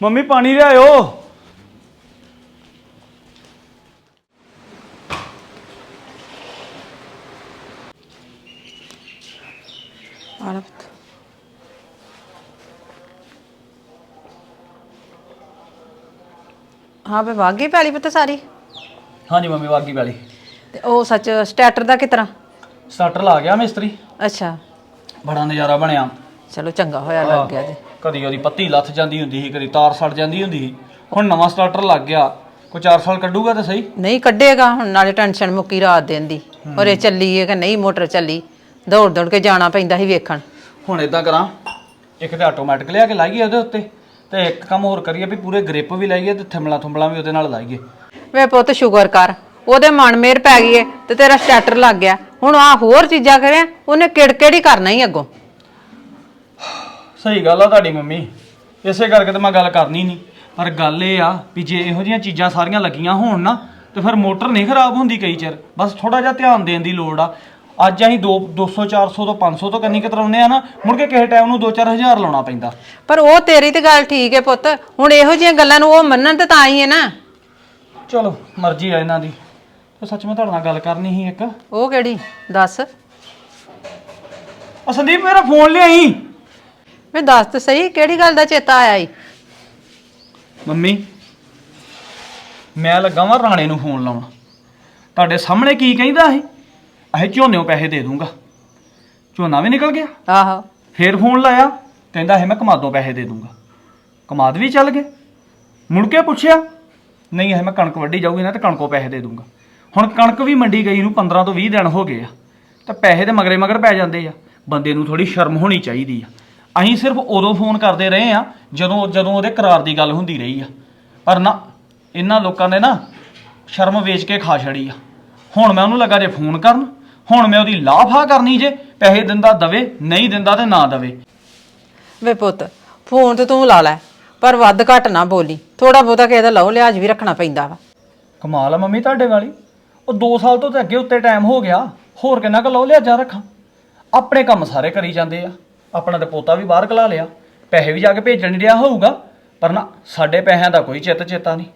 Mummy ਪਾਣੀ ਲਿਆਇਓ। ਆਲਾ ਹਾਂ ਬੇ ਵਾਗੀ ਪੈਲੀ ਪੁੱਤ ਸਾਰੀ? ਹਾਂਜੀ ਮੰਮੀ ਵਾਗੀ ਵਾਲੀ ਤੇ ਉਹ ਸੱਚ ਸਟੈਟਰ ਦਾ ਕਿਤਰਾ? ਸਟਾਰਟਰ ਲਾ ਗਿਆ ਮਿਸਤਰੀ। ਅੱਛਾ। ਬੜਾ ਨਜ਼ਾਰਾ ਬਣਿਆ। ਚਲੋ ਚੰਗਾ ਹੋਇਆ ਲੱਗ ਗਿਆ ਤੇ ਕਦੀ ਉਹਦੀ ਪੱਤੀ ਲੱਥ ਜਾਂਦੀ ਹੁੰਦੀ ਸੀ ਕਦੀ ਤਾਰ ਸੜ ਜਾਂਦੀ ਹੁੰਦੀ ਸੀ। ਹੁਣ ਨਵਾਂ ਸਟਾਰਟਰ ਲੱਗ ਗਿਆ। ਕੋਈ 4 ਸਾਲ ਕੱਢੂਗਾ ਤਾਂ ਸਹੀ? ਨਹੀਂ ਕੱਢੇਗਾ। ਹੁਣ ਨਾਲੇ ਟੈਨਸ਼ਨ ਮੁੱਕੀ ਰਾਤ ਦੇਣ ਦੀ। ਔਰ ਇਹ ਚੱਲੀ ਹੈ ਕਿ ਨਹੀਂ ਮੋਟਰ ਚੱਲੀ। ਦੌੜ ਦੌੜ ਕੇ ਜਾਣਾ ਪੈਂਦਾ ਸੀ ਵੇਖਣ। ਹੁਣ ਇਦਾਂ ਕਰਾਂ ਇੱਕ ਤੇ ਆਟੋਮੈਟਿਕ ਲਿਆ ਕੇ ਲਾਈਏ ਉਹਦੇ ਉੱਤੇ ਤੇ ਇੱਕ ਕੰਮ ਹੋਰ ਕਰੀਏ ਵੀ ਪੂਰੇ ਗ੍ਰਿਪ ਵੀ ਲਾਈਏ ਤੇ ਥੰਬਲਾ ਥੰਬਲਾ ਵੀ ਉਹਦੇ ਨਾਲ ਲਾਈਏ। ਵੇ ਪੁੱਤ ਸ਼ੁਕਰ ਕਰ। ਉਹਦੇ ਮਨ ਮੇਰ ਪੈ ਗਈ ਏ ਤੇ ਤੇਰਾ ਸਟੈਟਰ ਲੱਗ ਗਿਆ। ਹੁਣ ਆ ਹੋਰ ਚੀਜ਼ਾਂ ਕਰਿਆ ਉਹਨੇ ਕਿੜਕਿੜੀ ਕਰਨਾ ਹੀ ਅੱਗੋਂ? ਸਹੀ ਗੱਲ ਆ ਤੁਹਾਡੀ ਮੰਮੀ। ਇਸੇ ਕਰਕੇ ਤਾਂ ਮੈਂ ਗੱਲ ਕਰਨੀ ਨਹੀਂ। ਪਰ ਗੱਲ ਇਹ ਆ ਵੀ ਜੇ ਇਹੋ ਜਿਹੀਆਂ ਚੀਜ਼ਾਂ ਸਾਰੀਆਂ ਲੱਗੀਆਂ ਹੋਣ ਨਾ ਤੇ ਫਿਰ ਮੋਟਰ ਨਹੀਂ ਖਰਾਬ ਹੁੰਦੀ ਕਈ ਚਿਰ। ਬਸ ਥੋੜਾ ਜਿਹਾ ਧਿਆਨ ਦੇਣ ਦੀ ਲੋੜ ਆ। ਅੱਜ ਅਸੀਂ 2 200 400 ਤੋਂ 500 ਤੋਂ ਕੰਨੀ ਕਤਰਾਉਂਦੇ ਆ ਨਾ ਮੁੜ ਕੇ ਕਿਸੇ ਟਾਈਮ ਨੂੰ 2-4000 ਲਾਉਣਾ ਪੈਂਦਾ। ਪਰ ਉਹ ਤੇਰੀ ਤੇ ਗੱਲ ਠੀਕ ਹੈ ਪੁੱਤ। ਹੁਣ ਇਹੋ ਜਿਹੀਆਂ ਗੱਲਾਂ ਨੂੰ ਉਹ ਮੰਨਣ ਤੇ ਤਾਂ ਹੀ ਹੈ ਨਾ। ਚਲੋ ਮਰਜ਼ੀ ਆ ਇਹਨਾਂ ਦੀ। ਤੇ ਸੱਚ ਮੈਂ ਤੁਹਾਡੇ ਨਾਲ ਗੱਲ ਕਰਨੀ ਸੀ ਇੱਕ। ਉਹ ਕਿਹੜੀ? ਦੱਸ। ਆ ਸੰਦੀਪ ਮੇਰਾ ਫੋਨ ਲਿਆਈ। ਵੇ ਦੱਸ ਤੇ ਸਹੀ ਕਿਹੜੀ ਗੱਲ ਦਾ ਚੇਤਾ ਆਇਆ ਈ? ਮੰਮੀ ਮੈਂ ਲੱਗਾ ਵਾਂ ਰਾਣੇ ਨੂੰ ਫੋਨ ਲਾਉਣ। ਤੁਹਾਡੇ ਸਾਹਮਣੇ ਕੀ ਕਹਿੰਦਾ ਇਹ ਝੋਨਿਓ ਪੈਸੇ ਦੇ ਦੂੰਗਾ। ਝੋਨਾ ਵੀ ਨਿਕਲ ਗਿਆ। ਆਹੋ। ਫੇਰ ਫੋਨ ਲਾਇਆ ਕਹਿੰਦਾ ਹੈ ਮੈਂ ਕਮਾਦੋਂ ਪੈਸੇ ਦੇ ਦੂੰਗਾ। ਕਮਾਦ ਵੀ ਚੱਲ ਗਏ। ਮੁੜ ਕੇ ਪੁੱਛਿਆ ਨਹੀਂ ਇਹ ਮੈਂ ਕਣਕ ਵੱਢੀ ਜਾਊਗੀ ਨਾ ਤੇ ਕਣਕੋਂ ਪੈਸੇ ਦੇ ਦੂੰਗਾ। ਹੁਣ ਕਣਕ ਵੀ ਮੰਡੀ ਗਈ ਨੂੰ 15 ਤੋਂ 20 ਦਿਨ ਹੋ ਗਏ ਆ ਤਾਂ ਪੈਸੇ ਤੇ ਮਗਰੇ ਮਗਰ ਪੈ ਜਾਂਦੇ ਆ। ਬੰਦੇ ਨੂੰ ਥੋੜੀ ਸ਼ਰਮ ਹੋਣੀ ਚਾਹੀਦੀ ਆ। ਅਸੀਂ ਸਿਰਫ ਉਦੋਂ ਫੋਨ ਕਰਦੇ ਰਹੇ ਆ ਜਦੋਂ ਜਦੋਂ ਉਹਦੇ ਕਰਾਰ ਦੀ ਗੱਲ ਹੁੰਦੀ ਰਹੀ ਆ। ਪਰ ਨਾ ਇਹਨਾਂ ਲੋਕਾਂ ਨੇ ਨਾ ਸ਼ਰਮ ਵੇਚ ਕੇ ਖਾ ਛੜੀ ਆ। ਹੁਣ ਮੈਂ ਉਹਨੂੰ ਲੱਗਾ ਜੇ ਫੋਨ ਕਰਨ ਹੁਣ ਮੈਂ ਉਹਦੀ ਲਾਫਾ ਕਰਨੀ ਜੇ ਪੈਸੇ ਦਿੰਦਾ ਦਵੇ ਨਹੀਂ ਦਿੰਦਾ ਤੇ ਨਾ ਦਵੇ। ਵੇ ਪੁੱਤ ਫੋਨ ਤੇ ਤੂੰ ਲਾ ਲੈ ਪਰ ਵੱਧ ਘੱਟ ਨਾ ਬੋਲੀ। ਥੋੜਾ ਬਹੁਤਾ ਕਿਸੇ ਦਾ ਲਓ ਲਿਹਾਜ਼ ਵੀ ਰੱਖਣਾ ਪੈਂਦਾ ਵਾ। ਕਮਾਲ ਆ ਮੰਮੀ ਤੁਹਾਡੇ ਵਾਲੀ। ਉਹ 2 ਸਾਲ ਤੋਂ ਤੇ ਅੱਗੇ ਉੱਤੇ ਟਾਈਮ ਹੋ ਗਿਆ ਹੋਰ ਕਿੰਨਾ ਕੁ ਲਓ ਲਿਆ ਰੱਖਾਂ? ਆਪਣੇ ਕੰਮ ਸਾਰੇ ਕਰੀ ਜਾਂਦੇ ਆ। ਆਪਣਾ ਤੇ ਪੋਤਾ ਵੀ ਬਾਹਰ ਕਲਾ ਲਿਆ। ਪੈਸੇ ਵੀ ਜਾ ਕੇ ਭੇਜਣ ਰਿਹਾ ਹੋਊਗਾ, ਪਰ ਨਾ, ਸਾਡੇ ਪੈਸਿਆਂ ਦਾ ਕੋਈ ਚਿੱਤ ਚੇਤਾ ਨਹੀਂ।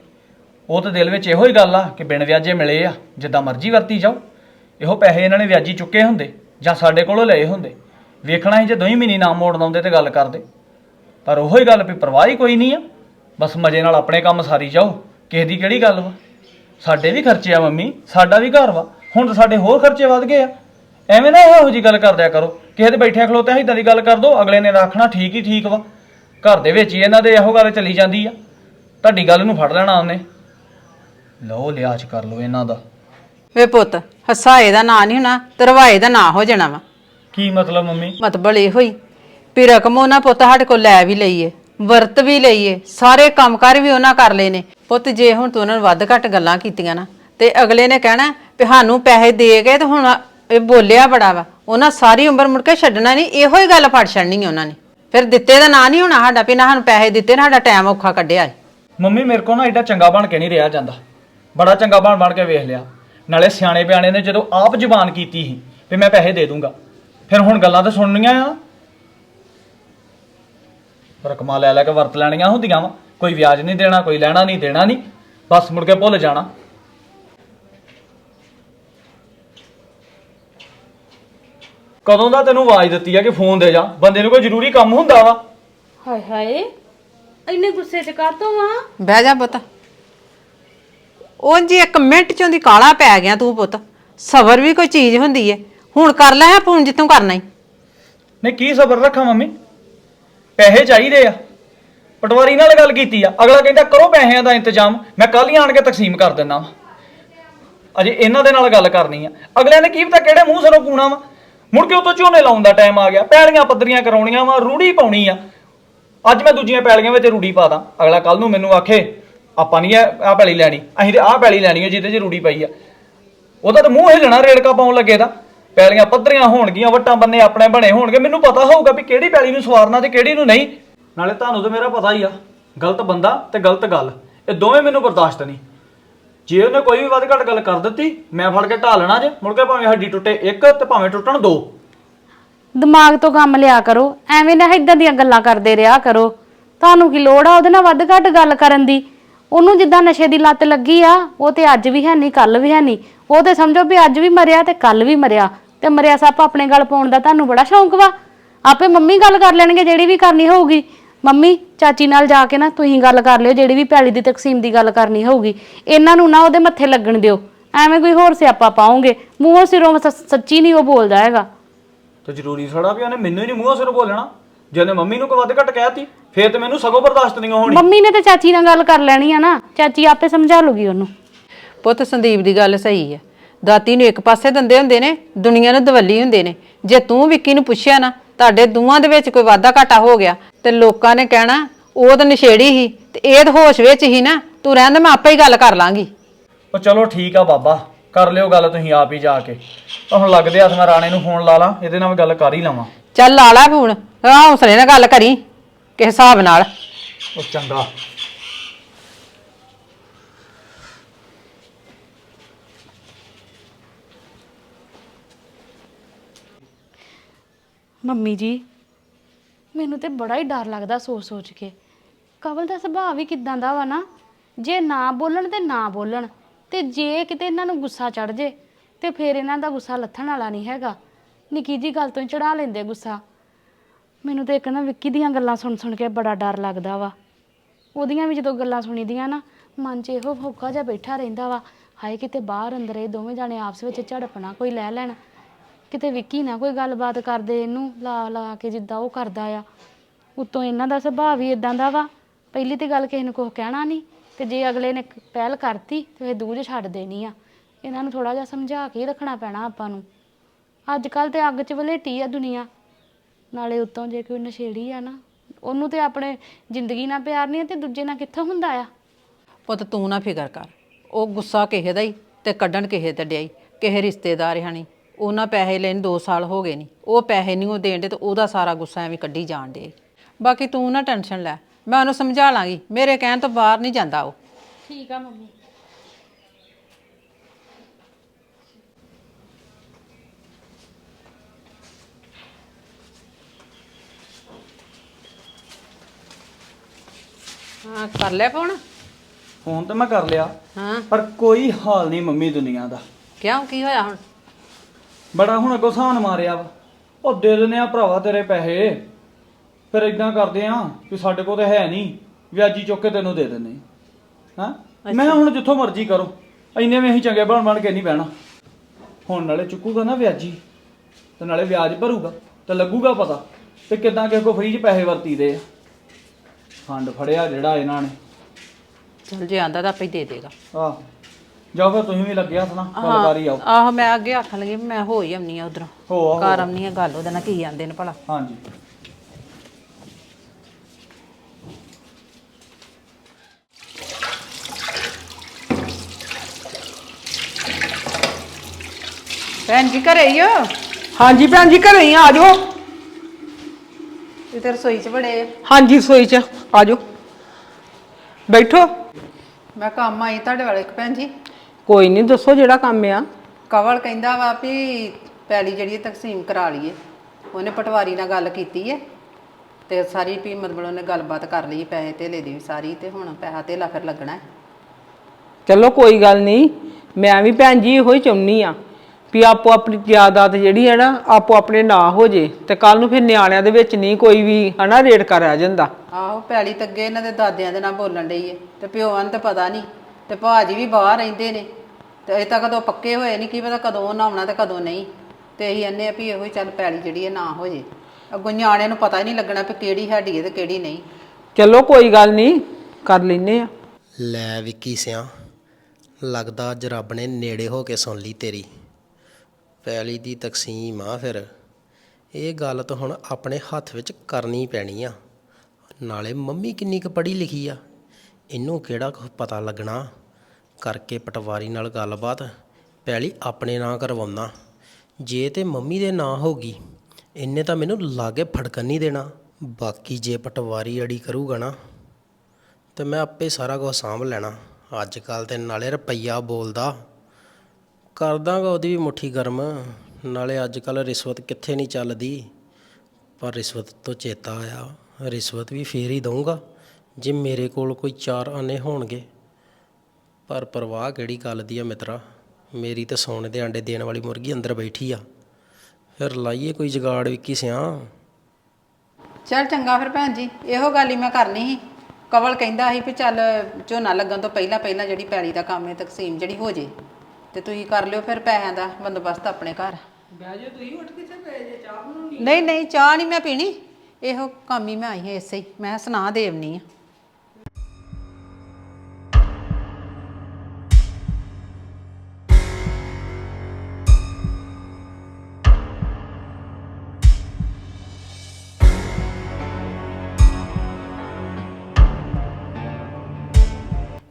ਉਹ ਤਾਂ ਦਿਲ ਵਿੱਚ ਇਹੋ ਹੀ ਗੱਲ ਆ ਕਿ ਬਿਨ ਵਿਆਜੇ ਮਿਲੇ ਆ, ਜਿੱਦਾਂ ਮਰਜ਼ੀ ਵਰਤੀ ਜਾਓ। ਇਹੋ ਪੈਸੇ ਇਹਨਾਂ ਨੇ ਵਿਆਜੀ ਚੁੱਕੇ ਹੁੰਦੇ, ਜਾਂ ਸਾਡੇ ਕੋਲੋਂ ਲਏ ਹੁੰਦੇ। ਵੇਖਣਾ ਸੀ ਜੇ ਦੋਈ ਮਹੀਨੇ ਨਾ ਮੋੜਨ ਆਉਂਦੇ ਤੇ ਗੱਲ ਕਰਦੇ। ਪਰ ਉਹੋ ਹੀ ਗੱਲ ਵੀ ਪਰਵਾਹ ਹੀ ਕੋਈ ਨਹੀਂ ਆ। ਬਸ ਮਜ਼ੇ ਨਾਲ ਆਪਣੇ ਕੰਮ ਸਾਰੀ ਜਾਓ। ਕਿਸੇ ਦੀ ਕਿਹੜੀ ਗੱਲ ਵਾ? ਸਾਡੇ ਵੀ ਖਰਚੇ ਆ ਮੰਮੀ, ਸਾਡਾ ਵੀ ਘਰ ਵਾ। ਹੁਣ ਤਾਂ ਸਾਡੇ ਹੋਰ ਖਰਚੇ ਵੱਧ ਗਏ ਆ। ਐਵੇਂ ਨਾ ਇਹੋ ਜੀ ਗੱਲ ਕਰਦਿਆ ਕਰੋ। ਕਿਸੇ ਦੇ ਬੈਠਿਆ ਖਲੋਤੇ ਇਦਾਂ ਦੀ ਗੱਲ ਕਰ ਦੋ ਅਗਲੇ ਨੇ ਰੱਖਣਾ ਠੀਕ ਹੀ ਠੀਕ ਵਾ। ਘਰ ਦੇ ਵਿੱਚ ਹੀ ਇਹਨਾਂ ਦੇ ਇਹੋ ਗੱਲ ਚੱਲੀ ਜਾਂਦੀ ਆ। ਤੁਹਾਡੀ ਗੱਲ ਨੂੰ ਫੜ ਲੈਣਾ ਉਹਨੇ। ਲਓ ਲਿਆਜ ਕਰ ਲਓ ਇਹਨਾਂ ਦਾ। ਵੇ ਪੁੱਤ ਹਸਾਏ ਦਾ ਨਾਂ ਨਹੀਂ ਹੋਣਾ ਤਰਵਾਏ ਦਾ ਨਾਂ ਹੋ ਜਾਣਾ ਵਾ। ਕੀ ਮਤਲਬ ਮੰਮੀ? ਮਤਲਬ ਇਹੋ ਹੀ ਵੀ ਰਕਮ ਉਹਨਾਂ ਪੁੱਤ ਸਾਡੇ ਕੋਲ ਲੈ ਵੀ ਲਈਏ ਵਰਤ ਵੀ ਲਈਏ ਸਾਰੇ ਕੰਮਕਾਰ ਵੀ ਉਹਨਾਂ ਕਰ ਲਏ ਨੇ। ਪੁੱਤ ਜੇ ਹੁਣ ਤੂੰ ਉਹਨਾਂ ਨੂੰ ਵੱਧ ਘੱਟ ਗੱਲਾਂ ਕੀਤੀਆਂ ਨਾ ਤੇ ਅਗਲੇ ਨੇ ਕਹਿਣਾ ਵੀ ਸਾਨੂੰ ਪੈਸੇ ਦੇ ਗਏ ਤੇ ਹੁਣ ਇਹ ਬੋਲਿਆ ਬੜਾ ਵਾ। ਉਹਨਾਂ ਸਾਰੀ ਉਮਰ ਮੁੜ ਕੇ ਛੱਡਣਾ ਨਹੀਂ, ਇਹੋ ਹੀ ਗੱਲ ਫੜ ਛੱਡਣੀ ਉਹਨਾਂ ਨੇ। ਫਿਰ ਦਿੱਤੇ ਦਾ ਨਾਂ ਨਹੀਂ ਹੋਣਾ ਸਾਡਾ, ਵੀ ਨਾ ਸਾਨੂੰ ਪੈਸੇ ਦਿੱਤੇ, ਨਾ ਸਾਡਾ ਟਾਈਮ ਔਖਾ ਕੱਢਿਆ ਏ। ਮੰਮੀ, ਮੇਰੇ ਕੋਲ ਨਾ ਐਡਾ ਚੰਗਾ ਬਣ ਕੇ ਨਹੀਂ ਰਿਹਾ ਜਾਂਦਾ। ਬੜਾ ਚੰਗਾ ਬਣ ਬਣ ਕੇ ਵੇਖ ਲਿਆ। ਨਾਲੇ ਸਿਆਣੇ ਬਿਆਣੇ ਨੇ ਜਦੋਂ ਆਪ ਜ਼ਬਾਨ ਕੀਤੀ ਸੀ ਵੀ ਮੈਂ ਪੈਸੇ ਦੇ ਦੂੰਗਾ। ਫਿਰ ਹੁਣ ਗੱਲਾਂ ਤਾਂ ਸੁਣਨੀਆਂ ਆ। ਰਕਮਾਂ ਲੈ ਲੈ ਕੇ ਵਰਤ ਲੈਣੀਆਂ ਹੁੰਦੀਆਂ ਵਾ। ਕੋਈ ਵਿਆਜ ਨਹੀਂ ਦੇਣਾ, ਕੋਈ ਲੈਣਾ ਨਹੀਂ ਦੇਣਾ ਨਹੀਂ। ਬਸ ਮੁੜ ਕੇ ਭੁੱਲ ਜਾਣਾ। ਕਦੋਂ ਦਾ ਤੈਨੂੰ ਆਵਾਜ਼ ਦਿੱਤੀ ਆ ਕਿ ਫੋਨ ਦੇ ਜਾ? ਬੰਦੇ ਨੂੰ ਕੋਈ ਜ਼ਰੂਰੀ ਕੰਮ ਹੁੰਦਾ ਵਾ? ਹਾਏ ਹਾਏ ਇੰਨੇ ਗੁੱਸੇ ਚ ਕਾਤੋਂ ਆ? ਬਹਿ ਜਾ ਪੁੱਤ। ਉਹ ਜੀ ਇੱਕ ਮਿੰਟ ਚੋਂ ਦੀ ਕਾਲਾ ਪੈ ਗਿਆ ਤੂੰ ਪੁੱਤ। ਸਬਰ ਵੀ ਕੋਈ ਚੀਜ਼ ਹੁੰਦੀ ਏ। ਹੁਣ ਕਰ ਲੈ ਫੋਨ ਜਿੱਤੋਂ ਕਰਨਾ ਈ। ਨਹੀਂ ਕੀ ਸਬਰ ਰੱਖਾਂ ਮੰਮੀ? ਪੈਸੇ ਚਾਹੀਦੇ ਆ। ਪਟਵਾਰੀ ਨਾਲ ਗੱਲ ਕੀਤੀ ਆ। ਅਗਲਾ ਕਹਿੰਦਾ ਕਰੋ ਪੈਸਿਆਂ ਦਾ ਇੰਤਜ਼ਾਮ। ਮੈਂ ਕੱਲ ਹੀ ਆਣ ਕੇ ਤਕਸੀਮ ਕਰ ਦਿੰਦਾ ਵਾ। ਅਜੇ ਇਹਨਾਂ ਦੇ ਨਾਲ ਗੱਲ ਕਰਨੀ ਆ। ਅਗਲਿਆਂ ਨੇ ਕੀ ਪਤਾ ਕਿਹੜੇ ਮੂੰਹ ਸਰੋਂ ਕੂਣਾ ਵਾ? ਮੁੜ ਕੇ ਉਤੋਂ ਝੋਨੇ ਲਾਉਣ ਦਾ ਟਾਈਮ ਆ ਗਿਆ। ਪੈਲੀਆਂ ਪੱਧਰੀਆਂ ਕਰਾਉਣੀਆਂ ਵਾ, ਰੂੜੀ ਪਾਉਣੀ ਆ। ਅੱਜ ਮੈਂ ਦੂਜੀਆਂ ਪੈਲੀਆਂ ਵਿੱਚ ਰੂੜੀ ਪਾ ਦਾਂ। ਅਗਲਾ ਕੱਲ ਨੂੰ ਮੈਨੂੰ ਆਖੇ, ਆਪਾਂ ਨਹੀਂ ਆ ਪੈਲੀ ਲੈਣੀ। ਅਸੀਂ ਤੇ ਆਹ ਪੈਲੀ ਲੈਣੀ ਹੈ ਜਿਹਦੇ 'ਚ ਰੂੜੀ ਪਾਈ ਆ। ਉਹਦਾ ਤਾਂ ਮੂੰਹ ਹਿੱਲਣਾ, ਰੇੜਕਾ ਪਾਉਣ ਲੱਗੇ ਦਾ ਪੈਲੀਆਂ ਪੱਧਰੀਆਂ ਹੋਣਗੀਆਂ, ਵੱਟਾਂ ਬੰਨੇ ਆਪਣੇ ਬਣੇ ਹੋਣਗੇ। ਮੈਨੂੰ ਪਤਾ ਹੋਊਗਾ ਵੀ ਕਿਹੜੀ ਪੈਲੀ ਨੂੰ ਸਵਾਰਨਾ ਤੇ ਕਿਹੜੀ ਨੂੰ ਨਹੀਂ। ਨਾਲੇ ਤੁਹਾਨੂੰ ਤਾਂ ਮੇਰਾ ਪਤਾ ਹੀ ਆ, ਗਲਤ ਬੰਦਾ ਤੇ ਗਲਤ ਗੱਲ। ਇਹ ਦੋਵੇਂ ਮੈਨੂੰ ਬਰਦਾਸ਼ਤ ਨਹੀਂ। ਜੇ ਉਹਨੇ ਕੋਈ ਵੀ ਵੱਧ ਘੱਟ ਗੱਲ ਕਰ ਦਿੱਤੀ, ਮੈਂ ਫੜ ਕੇ ਢਾ ਲੈਣਾ ਜੇ, ਮੁੜ ਕੇ ਭਾਵੇਂ ਹੱਡੀ ਟੁੱਟੇ ਇੱਕ ਤੇ ਭਾਵੇਂ ਟੁੱਟਣ ਦੋ। ਦਿਮਾਗ ਤੋਂ ਕੰਮ ਲਿਆ ਕਰੋ, ਐਵੇਂ ਨਾ ਇਦਾਂ ਦੀਆਂ ਗੱਲਾਂ ਕਰਦੇ ਰਿਹਾ ਕਰੋ। ਤੁਹਾਨੂੰ ਕੀ ਲੋੜ ਆ ਉਹਦੇ ਨਾਲ ਵੱਧ ਘੱਟ ਗੱਲ ਕਰਨ ਦੀ? ਉਹਨੂੰ ਜਿੱਦਾਂ ਨਸ਼ੇ ਦੀ ਲੱਤ ਲੱਗੀ ਆ, ਉਹ ਤੇ ਅੱਜ ਵੀ ਹੈ ਨਹੀਂ ਕੱਲ ਵੀ ਹੈ ਨਹੀਂ। ਉਹ ਤੇ ਸਮਝੋ ਵੀ ਅੱਜ ਵੀ ਮਰਿਆ ਤੇ ਕੱਲ ਵੀ ਮਰਿਆ। ਤੇ ਮਰਿਆ ਸੱਪ ਆਪਣੇ ਗੱਲ ਪਾਉਣ ਦਾ ਤੁਹਾਨੂੰ ਬੜਾ ਸ਼ੌਂਕ ਵਾ। ਆਪੇ ਮੰਮੀ ਗੱਲ ਕਰ ਲੈਣਗੇ, ਜਿਹੜੀ ਵੀ ਕਰਨੀ ਹੋਊਗੀ। ਮੰਮੀ ਚਾਚੀ ਨਾਲ ਜਾ ਕੇ ਨਾ ਤੁਸੀਂ ਗੱਲ ਕਰ ਲਿਓ ਜਿਹੜੀ ਵੀ ਪੈਲੀ ਦੀ ਤਕਸੀਮ ਦੀ ਗੱਲ ਕਰਨੀ ਹੋਊਗੀ। ਇਹਨਾਂ ਨੂੰ ਨਾ ਉਹਦੇ ਮੱਥੇ ਲੱਗਣ ਦਿਓ। ਐਵੇਂ ਕੋਈ ਹੋਰ ਸਿਆਪਾ ਪਾਉਂਗੇ ਮੂੰਹੋਂ ਸਿਰੋਂ ਸ- ਸੱਚੀ ਨਹੀਂ ਉਹ ਬੋਲਦਾ ਹੈਗਾ। ਤੇ ਜ਼ਰੂਰੀ ਥੋੜਾ ਵੀ ਉਹਨੇ ਮੈਨੂੰ ਹੀ ਨਹੀਂ ਮੂੰਹੋਂ ਸਿਰ ਬੋਲਣਾ। ਜੇ ਉਹਨੇ ਮੰਮੀ ਨੂੰ ਕੋਈ ਵੱਧ ਘੱਟ ਕਹਿਤੀ ਫੇਰ ਤੇ ਮੈਨੂੰ ਸਗੋਂ ਬਰਦਾਸ਼ਤ ਨਹੀਂ ਹੋਣੀ। ਮੰਮੀ ਨੇ ਤੇ ਚਾਚੀ ਨਾਲ ਗੱਲ ਕਰ ਲੈਣੀ ਆ ਨਾ। ਚਾਚੀ ਆਪੇ ਸਮਝਾ ਲੂਗੀ ਉਹਨੂੰ। ਪੁੱਤ ਸੰਦੀਪ ਦੀ ਗੱਲ ਸਹੀ ਹੈ ਦਾਤੀ ਨੂੰ ਇੱਕ ਪਾਸੇ ਦੰਦੇ ਹੁੰਦੇ ਨੇ ਦੁਨੀਆ ਨੂੰ ਦਵੱਲੀ ਹੁੰਦੇ ਨੇ। ਜੇ ਤੂੰ ਵਿੱਕੀ ਨੂੰ ਪੁੱਛਿਆ ਨਾ ਤੁਹਾਡੇ ਦੋਵਾਂ ਦੇ ਵਿੱਚ ਕੋਈ ਵਾਧਾ ਘਾਟਾ ਹੋ ਗਿਆ ਤੇ ਲੋਕਾਂ ਨੇ ਕਹਿਣਾ ਉਹ ਤਾਂ ਨਸ਼ੇੜੀ ਸੀ ਤੇ ਇਹ ਤਾਂ ਹੋਸ਼ ਵਿੱਚ ਹੀ ਨਾ ਤੂੰ ਰਹਿਣ ਦੇ ਮੈਂ ਆਪੇ ਹੀ ਗੱਲ ਕਰ ਲਾਂਗੀ। ਉਹ ਚਲੋ ਠੀਕ ਆ ਬਾਬਾ ਕਰ ਲਿਓ ਗੱਲ ਤੁਸੀਂ ਆਪ ਹੀ ਜਾ ਕੇ। ਤਾਂ ਹੁਣ ਲੱਗਦੇ ਹੱਥ ਮੈਂ ਰਾਣੇ ਨੂੰ ਫੋਨ ਲਾ ਲਾਂ ਇਹਦੇ ਨਾਲ ਮੈਂ ਗੱਲ ਕਰ ਹੀ ਲਵਾਂ। ਚੱਲ ਲਾ ਲੈ ਫੋਨ ਹੌਸਲੇ ਨਾਲ ਗੱਲ ਕਰੀ ਕਿਸ ਹਿਸਾਬ ਨਾਲ। ਉਹ ਚੰਗਾ। ਮੰਮੀ ਜੀ, ਮੈਨੂੰ ਤੇ ਬੜਾ ਹੀ ਡਰ ਲੱਗਦਾ ਸੋਚ ਸੋਚ ਕੇ। ਕਵਲ ਦਾ ਸੁਭਾਅ ਵੀ ਕਿਦਾਂ ਦਾ ਵਾ ਨਾ? ਜੇ ਨਾ ਬੋਲਣ ਤੇ ਨਾ ਬੋਲਣ, ਤੇ ਜੇ ਕਿਤੇ ਇਹਨਾਂ ਨੂੰ ਗੁੱਸਾ ਚੜ ਜੇ, ਤੇ ਫਿਰ ਇਹਨਾਂ ਦਾ ਗੁੱਸਾ ਲੱਥਣ ਵਾਲਾ ਨਹੀਂ ਹੈਗਾ। ਨਿੱਕੀ ਜੀ ਗੱਲ ਤੋਂ ਹੀ ਚੜਾ ਲੈਂਦੇ ਗੁੱਸਾ। ਮੈਨੂੰ ਤੇ ਇੱਕ ਨਾ ਵਿੱਕੀ ਦੀਆਂ ਗੱਲਾਂ ਸੁਣ ਸੁਣ ਕੇ ਬੜਾ ਡਰ ਲੱਗਦਾ ਵਾ। ਉਹਦੀਆਂ ਵੀ ਜਦੋਂ ਗੱਲਾਂ ਸੁਣੀਦੀਆਂ ਨਾ, ਮਨ 'ਚ ਇਹੋ ਫੋਕਾ ਜਿਹਾ ਬੈਠਾ ਰਹਿੰਦਾ ਵਾ। ਹਾਏ, ਕਿਤੇ ਬਾਹਰ ਅੰਦਰ ਇਹ ਦੋਵੇਂ ਜਾਣੇ ਆਪਸ ਵਿੱਚ ਝੜਪਣਾ ਕੋਈ ਲੈ ਲੈਣ। ਕਿਤੇ ਵਿੱਕੀ ਨਾ ਕੋਈ ਗੱਲਬਾਤ ਕਰਦੇ ਇਹਨੂੰ, ਲਾ ਲਾ ਕੇ ਜਿੱਦਾਂ ਉਹ ਕਰਦਾ ਆ। ਉਤੋਂ ਇਹਨਾਂ ਦਾ ਸੁਭਾਅ ਵੀ ਇਦਾਂ ਦਾ ਵਾ, ਪਹਿਲੀ ਤੇ ਗੱਲ ਕਿਸੇ ਨੂੰ ਕੁਝ ਕਹਿਣਾ ਨਹੀਂ ਤੇ ਜੇ ਅਗਲੇ ਨੇ ਪਹਿਲ ਕਰਤੀ, ਤੇ ਫਿਰ ਦੂਜ ਛੱਡ ਦੇਣੀ ਆ। ਇਹਨਾਂ ਨੂੰ ਥੋੜਾ ਜਿਹਾ ਸਮਝਾ ਕੇ ਹੀ ਰੱਖਣਾ ਪੈਣਾ ਆਪਾਂ ਨੂੰ। ਅੱਜ ਕੱਲ ਤੇ ਅੱਗ 'ਚ ਵਲੇਟੀ ਆ ਦੁਨੀਆ। ਨਾਲੇ ਉਤੋਂ ਜੇ ਕੋਈ ਨਸ਼ੇੜੀ ਆ ਨਾ, ਉਹਨੂੰ ਤੇ ਆਪਣੇ ਜ਼ਿੰਦਗੀ ਨਾਲ ਪਿਆਰ ਨਹੀਂ ਆ ਤੇ ਦੂਜੇ ਨਾਲ ਕਿੱਥੋਂ ਹੁੰਦਾ ਆ? ਪੁੱਤ ਤੂੰ ਨਾ ਫਿਕਰ ਕਰ। ਉਹ ਗੁੱਸਾ ਕਿਸੇ ਦਾ ਹੀ ਤੇ ਕੱਢਣ ਕਿਸੇ ਤੇ ਡਿਆਈ ਕਿਸੇ ਰਿਸ਼ਤੇਦਾਰ ਹਣੀ ਉਹਨਾਂ ਪੈਸੇ ਲੈਣ 2 ਸਾਲ ਹੋ ਗਏ ਨਹੀਂ ਉਹ ਪੈਸੇ ਨਹੀਂ ਉਹ ਦੇਣ ਦੇ ਤੇ ਉਹਦਾ ਸਾਰਾ ਗੁੱਸਾ ਐਵੇਂ ਕੱਢੀ ਜਾਣ ਦੇ। ਬਾਕੀ ਤੂੰ ਨਾ ਟੈਨਸ਼ਨ ਲੈ। ਮੈਂ ਉਹਨੂੰ ਸਮਝਾ ਲਾਂਗੀ। ਮੇਰੇ ਕਹਿਣ ਤੋਂ ਬਾਹਰ ਨਹੀਂ ਜਾਂਦਾ ਉਹ। ਠੀਕ ਆ ਮੰਮੀ। ਹਾਂ ਕਰ ਲਿਆ ਫੋਨ? ਫੋਨ ਤੇ ਮੈਂ ਕਰ ਲਿਆ। ਹਾਂ। ਪਰ ਕੋਈ ਹਾਲ ਨਹੀਂ ਮੰਮੀ ਦੁਨੀਆ ਦਾ। ਕਿਉਂ? ਕੀ ਹੋਇਆ ਹੁਣ? ਬੜਾ ਹੁਣ ਅੱਗੋਂ ਸਾਨ ਮਾਰਿਆ ਵਾ। ਉਹ ਦੇ ਦਿੰਦੇ ਆ ਭਰਾਵਾ ਤੇਰੇ ਪੈਸੇ। ਫਿਰ ਇਦਾਂ ਕਰਦੇ ਆ ਕਿ ਸਾਡੇ ਕੋਲ ਤੇ ਹੈ ਨਹੀਂ ਵਿਆਜੀ ਚੁੱਕ ਕੇ ਤੈਨੂੰ ਦੇ ਦਿੰਦੇ। ਹਾਂ? ਮੈਂ ਕਿਹਾ ਹੁਣ ਜਿੱਥੋਂ ਮਰਜ਼ੀ ਕਰੋ। ਇੰਨੇ ਵੀ ਅਸੀਂ ਚੰਗੇ ਬਣ ਬਣ ਕੇ ਨਹੀਂ ਬਹਿਣਾ। ਹੁਣ ਨਾਲੇ ਚੁੱਕੂਗਾ ਨਾ ਵਿਆਜੀ ਤੇ ਨਾਲੇ ਵਿਆਜ ਭਰੂਗਾ ਤੇ ਲੱਗੂਗਾ ਪਤਾ ਤੇ ਕਿਦਾਂ ਕਿਸੇ ਕੋ ਫ੍ਰੀ 'ਚ ਪੈਸੇ ਵਰਤੀਦੇ ਆ। ਫੰਡ ਫੜਿਆ ਜਿਹੜਾ ਇਹਨਾਂ ਨੇ। ਚਲ ਜੇ ਆਂਦਾ ਤਾਂ ਆਪੇ ਹੀ ਦੇ ਦੇਗਾ। ਆਹ। ਜਾਓ ਫਿਰ ਤੁਸੀਂ ਵੀ ਲੱਗਿਆ ਸੁਣਾ ਗੱਲ ਕਰ ਹੀ ਆਓ। ਆਹੋ ਮੈਂ ਅੱਗੇ ਆਖਣ ਲੱਗੀ ਵੀ ਮੈਂ ਹੋ ਹੀ ਆਉਣੀ ਆ ਉਧਰੋਂ। ਹੋ ਆਓ ਘਰ ਆਉਣੀ ਆ ਗੱਲ ਉਹਦੇ ਨਾਲ ਕੀ ਆਂਦੇ ਨੇ ਭਲਾ। ਹਾਂਜੀ। ਭੈਣ ਜੀ ਘਰੇ ਹੀ ਹੋ? ਹਾਂਜੀ ਭੈਣ ਜੀ ਘਰੇ ਹੀ ਆ ਜਾਓ। ਇਹ ਤੇ ਰਸੋਈ 'ਚ ਬੜੇ ਆ। ਹਾਂਜੀ ਰਸੋਈ ਚ ਆ ਜਾਓ। ਬੈਠੋ। ਮੈਂ ਕੰਮ ਆਈ ਤੁਹਾਡੇ ਵਾਲੇ ਇੱਕ ਭੈਣ ਜੀ। ਕੋਈ ਨਹੀਂ ਦੱਸੋ ਜਿਹੜਾ ਕੰਮ ਆ। ਕਵਲ ਕਹਿੰਦਾ ਵਾ ਵੀ ਪੈਲੀ ਜਿਹੜੀ ਹੈ ਤਕਸੀਮ ਕਰਾ ਲਈਏ। ਉਹਨੇ ਪਟਵਾਰੀ ਨਾਲ ਗੱਲ ਕੀਤੀ ਹੈ ਤੇ ਸਾਰੀ ਵੀ ਮਤਲਬ ਉਹਨੇ ਗੱਲਬਾਤ ਕਰ ਲਈ ਪੈਸੇ ਧੇਲੇ ਦੀ ਵੀ ਸਾਰੀ ਤੇ ਹੁਣ ਪੈਸਾ ਧੇਲਾ ਫਿਰ ਲੱਗਣਾ ਹੈ ਚਲੋ ਕੋਈ ਗੱਲ ਨਹੀਂ ਮੈਂ ਵੀ ਭੈਣ ਜੀ ਇਹੋ ਹੀ ਚਾਹੁੰਨੀ ਆ ਵੀ ਆਪੋ ਆਪਣੀ ਜਾਇਦਾਦ ਜਿਹੜੀ ਹੈ ਨਾ ਆਪੋ ਆਪਣੇ ਨਾਂ ਹੋ ਜੇ ਤੇ ਕੱਲ ਨੂੰ ਫਿਰ ਨਿਆਣਿਆਂ ਦੇ ਵਿੱਚ ਨਹੀਂ ਕੋਈ ਵੀ ਹਨਾ ਰੇਟ ਕਰ ਰਹਿ ਜਾਂਦਾ। ਆਹੋ ਪੈਲੀ ਤੇ ਅੱਗੇ ਇਹਨਾਂ ਦੇ ਦਾਦਿਆਂ ਦੇ ਨਾਲ ਬੋਲਣ ਏ ਤੇ ਪਿਓਆਂ ਨੂੰ ਤਾਂ ਪਤਾ ਨਹੀਂ। ਤੇ ਭਾਜੀ ਵੀ ਬਾਹਰ ਰਹਿੰਦੇ ਨੇ। ਤੇ ਅਜੇ ਤੱਕ ਕਦੋਂ ਪੱਕੇ ਹੋਏ ਨਹੀਂ ਕੀ ਪਤਾ ਕਦੋਂ ਉਹਨਾਂ ਆਉਣਾ ਤੇ ਕਦੋਂ ਨਹੀਂ। ਤੇ ਅਸੀਂ ਆ ਵੀ ਇਹੋ ਹੀ ਚੱਲ ਪੈਲੀ ਜਿਹੜੀ ਹੈ ਨਾ ਹੋ ਜੇ। ਅੱਗੋਂ ਨਿਆਣਿਆਂ ਨੂੰ ਪਤਾ ਹੀ ਨਹੀਂ ਲੱਗਣਾ ਵੀ ਕਿਹੜੀ ਸਾਡੀ ਹੈ ਤੇ ਕਿਹੜੀ ਨਹੀਂ। ਚਲੋ ਕੋਈ ਗੱਲ ਨਹੀਂ ਕਰ ਲੈਨੇ ਆ। ਲੈ ਵਿੱਕੀ ਸਿਆ ਲੱਗਦਾ ਅੱਜ ਰੱਬ ਨੇ ਨੇੜੇ ਹੋ ਕੇ ਸੁਣ ਲਈ ਤੇਰੀ। ਪੈਲੀ ਦੀ ਤਕਸੀਮ ਆ ਫਿਰ। ਇਹ ਗੱਲ ਤਾਂ ਹੁਣ ਆਪਣੇ ਹੱਥ ਵਿੱਚ ਕਰਨੀ ਪੈਣੀ ਆ। ਨਾਲੇ ਮੰਮੀ ਕਿੰਨੀ ਕੁ ਪੜ੍ਹੀ ਲਿਖੀ ਆ। ਇਹਨੂੰ ਕਿਹੜਾ ਕੁਛ ਪਤਾ ਲੱਗਣਾ? ਕਰਕੇ ਪਟਵਾਰੀ ਨਾਲ ਗੱਲਬਾਤ, ਪੈਲੀ ਆਪਣੇ ਨਾਂ ਕਰਵਾਉਣਾ। ਜੇ ਤੇ ਮੰਮੀ ਦੇ ਨਾਂ ਹੋ ਗਈ, ਇਹਨੇ ਤਾਂ ਮੈਨੂੰ ਲਾਗੇ ਫੜਕਣ ਨਹੀਂ ਦੇਣਾ। ਬਾਕੀ ਜੇ ਪਟਵਾਰੀ ਅੜੀ ਕਰੂਗਾ ਨਾ, ਤੇ ਮੈਂ ਆਪੇ ਸਾਰਾ ਕੁਝ ਸਾਂਭ ਲੈਣਾ। ਅੱਜ ਕੱਲ ਤੇ ਨਾਲੇ ਰੁਪਈਆ ਬੋਲਦਾ। ਕਰਦਾਂਗਾ ਉਹਦੀ ਵੀ ਮੁੱਠੀ ਗਰਮ, ਨਾਲੇ ਅੱਜ ਕੱਲ ਰਿਸ਼ਵਤ ਕਿੱਥੇ ਨਹੀਂ ਚੱਲਦੀ। ਪਰ ਰਿਸ਼ਵਤ ਤੋਂ ਚੇਤਾ ਆਇਆ, ਰਿਸ਼ਵਤ ਵੀ ਫੇਰ ਹੀ ਦਊਂਗਾ। ਜੇ ਮੇਰੇ ਕੋਲ ਕੋਈ ਚਾਰ ਆਨੇ ਹੋਣਗੇ ਪਰ ਪਰਵਾਹ ਕਿਹੜੀ ਗੱਲ ਦੀ ਆ ਮਿੱਤਰਾ? ਮੇਰੀ ਤਾਂ ਸੋਨੇ ਦੇ ਆਂਡੇ ਦੇਣ ਵਾਲੀ ਮੁਰਗੀ ਅੰਦਰ ਬੈਠੀ ਆ। ਫਿਰ ਲਾਈਏ ਕੋਈ ਜਗਾੜ ਵਿੱਕੀ ਸਿਆਂ। ਚਲ ਚੰਗਾ ਫਿਰ ਭੈਣ ਜੀ ਇਹੋ ਗੱਲ ਹੀ ਮੈਂ ਕਰਨੀ ਸੀ। ਕਵਲ ਕਹਿੰਦਾ ਸੀ ਵੀ ਚੱਲ ਝੋਨਾ ਲੱਗਣ ਤੋਂ ਪਹਿਲਾਂ ਪਹਿਲਾਂ ਜਿਹੜੀ ਪੈਲੀ ਦਾ ਕੰਮ ਹੈ ਤਕਸੀਮ ਜਿਹੜੀ ਹੋ ਜੇ। ਤੇ ਤੁਸੀਂ ਕਰ ਲਿਓ ਫਿਰ ਪੈਸਿਆਂ ਦਾ ਬੰਦੋਬਸਤ ਆਪਣੇ ਘਰ। ਬਹਿ ਜਾ ਤੁਸੀਂ ਉੱਠ ਕਿੱਥੇ ਪਏ ਜੇ ਚਾਹ ਬਣਾਉਣੀ ਨਹੀਂ ਨਹੀਂ ਚਾਹ ਨਹੀਂ ਮੈਂ ਪੀਣੀ। ਇਹੋ ਕੰਮ ਹੀ ਮੈਂ ਆਈ ਹਾਂ ਇਸੇ ਹੀ। ਮੈਂ ਸੁਣਾ ਦੇਵਨੀ ਆ।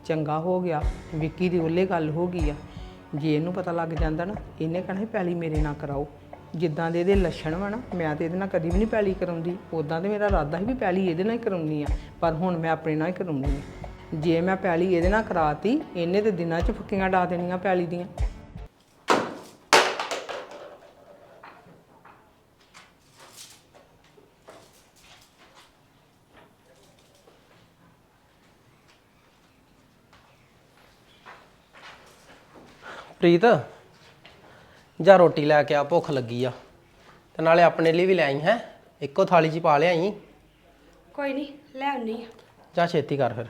ਚੰਗਾ ਹੋ ਗਿਆ, ਵਿੱਕੀ ਦੀ ਉਹਲੇ ਗੱਲ ਹੋ ਗਈ ਆ। ਜੇ ਇਹਨੂੰ ਪਤਾ ਲੱਗ ਜਾਂਦਾ ਨਾ, ਇਹਨੇ ਕਹਿਣਾ ਸੀ ਪੈਲੀ ਮੇਰੇ ਨਾਲ ਕਰਾਓ। ਜਿੱਦਾਂ ਦੇ ਇਹਦੇ ਲੱਛਣ ਵਾ ਨਾ, ਮੈਂ ਤੇ ਇਹਦੇ ਨਾਲ ਕਦੀ ਵੀ ਨਹੀਂ ਪੈਲੀ ਕਰਾਉਂਦੀ। ਉਦਾਂ ਤੇ ਮੇਰਾ ਇਰਾਦਾ ਸੀ ਵੀ ਪੈਲੀ ਇਹਦੇ ਨਾਲ ਹੀ ਕਰਾਉਣੀ ਆ, ਪਰ ਹੁਣ ਮੈਂ ਆਪਣੇ ਨਾਲ ਹੀ ਕਰਾਉਣੀ ਆ। ਜੇ ਮੈਂ ਪੈਲੀ ਇਹਦੇ ਨਾਲ ਕਰਾਤੀ, ਇਹਨੇ ਤੇ ਦਿਨਾਂ 'ਚ ਫੁੱਕੀਆਂ ਡਾ ਦੇਣੀਆਂ ਪੈਲੀ ਦੀਆਂ। ਪ੍ਰੀਤ ਜਾ ਰੋਟੀ ਲੈ ਕੇ ਆ ਭੁੱਖ ਲੱਗੀ ਆ। ਤੇ ਨਾਲੇ ਆਪਣੇ ਲਈ ਵੀ ਲੈ ਆਈ ਹੈ ਇੱਕੋ ਥਾਲੀ 'ਚ ਹੀ ਪਾ ਲਿਆਈ ਕੋਈ ਨਹੀਂ ਲੈ ਆਉਣੀ ਆ। ਜਾ ਛੇਤੀ ਕਰ ਫਿਰ।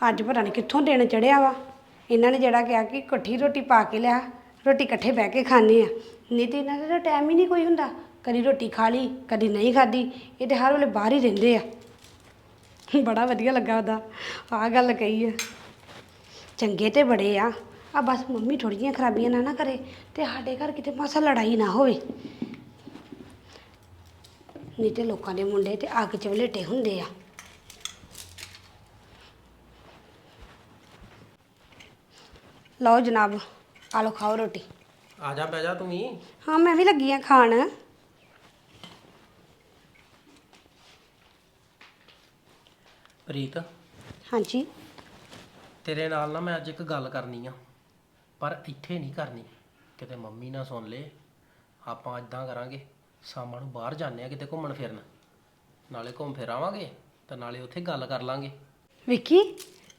ਅੱਜ ਪਤਾ ਨਹੀਂ ਕਿੱਥੋਂ ਦਿਨ ਚੜਿਆ ਵਾ। ਇਹਨਾਂ ਨੇ ਜਿਹੜਾ ਕਿਹਾ ਕਿ ਇਕੱਠੀ ਰੋਟੀ ਪਾ ਕੇ ਲਿਆ ਰੋਟੀ ਇਕੱਠੇ ਬਹਿ ਕੇ ਖਾਣੇ ਆ। ਨਹੀਂ ਤੇ ਇਹਨਾਂ ਦਾ ਟਾਈਮ ਹੀ ਨਹੀਂ ਕੋਈ ਹੁੰਦਾ। ਕਦੀ ਰੋਟੀ ਖਾ ਲਈ ਕਦੀ ਨਹੀਂ ਖਾਦੀ ਇਹ ਤੇ ਹਰ ਵੇਲੇ ਬਾਹਰ ਹੀ ਰਹਿੰਦੇ ਆ। ਬੜਾ ਵਧੀਆ ਲੱਗਾ ਉਹਦਾ ਆਹ ਗੱਲ ਕਹੀ ਆ। ਚੰਗੇ ਤੇ ਬੜੇ ਆ ਆ ਬਸ ਮੰਮੀ ਜਿਹੀਆਂ ਖਰਾਬੀਆਂ ਨਾ ਨਾ ਕਰੇ ਤੇ ਸਾਡੇ ਘਰ ਕਿਤੇ ਮਾਸਾ ਲੜਾਈ ਨਾ ਹੋਵੇ। ਨਹੀਂ ਤੇ ਲੋਕਾਂ ਦੇ ਮੁੰਡੇ ਤੇ ਅੱਗ 'ਚ ਵਲੇਟੇ ਹੁੰਦੇ ਆ। ਲਓ ਜਨਾਬ ਆ ਲਓ ਖਾਓ ਰੋਟੀ। ਆ ਜਾ ਬਹਿ ਜਾ ਤੂੰ ਵੀ। ਹਾਂ ਮੈਂ ਵੀ ਲੱਗੀ ਆ ਖਾਣ। ਪ੍ਰੀਤ ਹਾਂਜੀ। ਤੇਰੇ ਨਾਲ ਨਾ ਮੈਂ ਅੱਜ ਇੱਕ ਗੱਲ ਕਰਨੀ ਆ ਪਰ ਇੱਥੇ ਨਹੀਂ ਕਰਨੀ। ਕਿਤੇ ਮੰਮੀ ਨਾ ਸੁਣ ਲੇ ਆਪਾਂ ਇਦਾਂ ਕਰਾਂਗੇ ਸ਼ਾਮਾਂ ਨੂੰ ਬਾਹਰ ਜਾਂਦੇ ਆ ਕਿਤੇ ਘੁੰਮਣ ਫਿਰਨ। ਨਾਲੇ ਘੁੰਮ ਫਿਰ ਆਵਾਂਗੇ ਤੇ ਨਾਲੇ ਉੱਥੇ ਗੱਲ ਕਰ ਲਾਂਗੇ। ਵਿੱਕੀ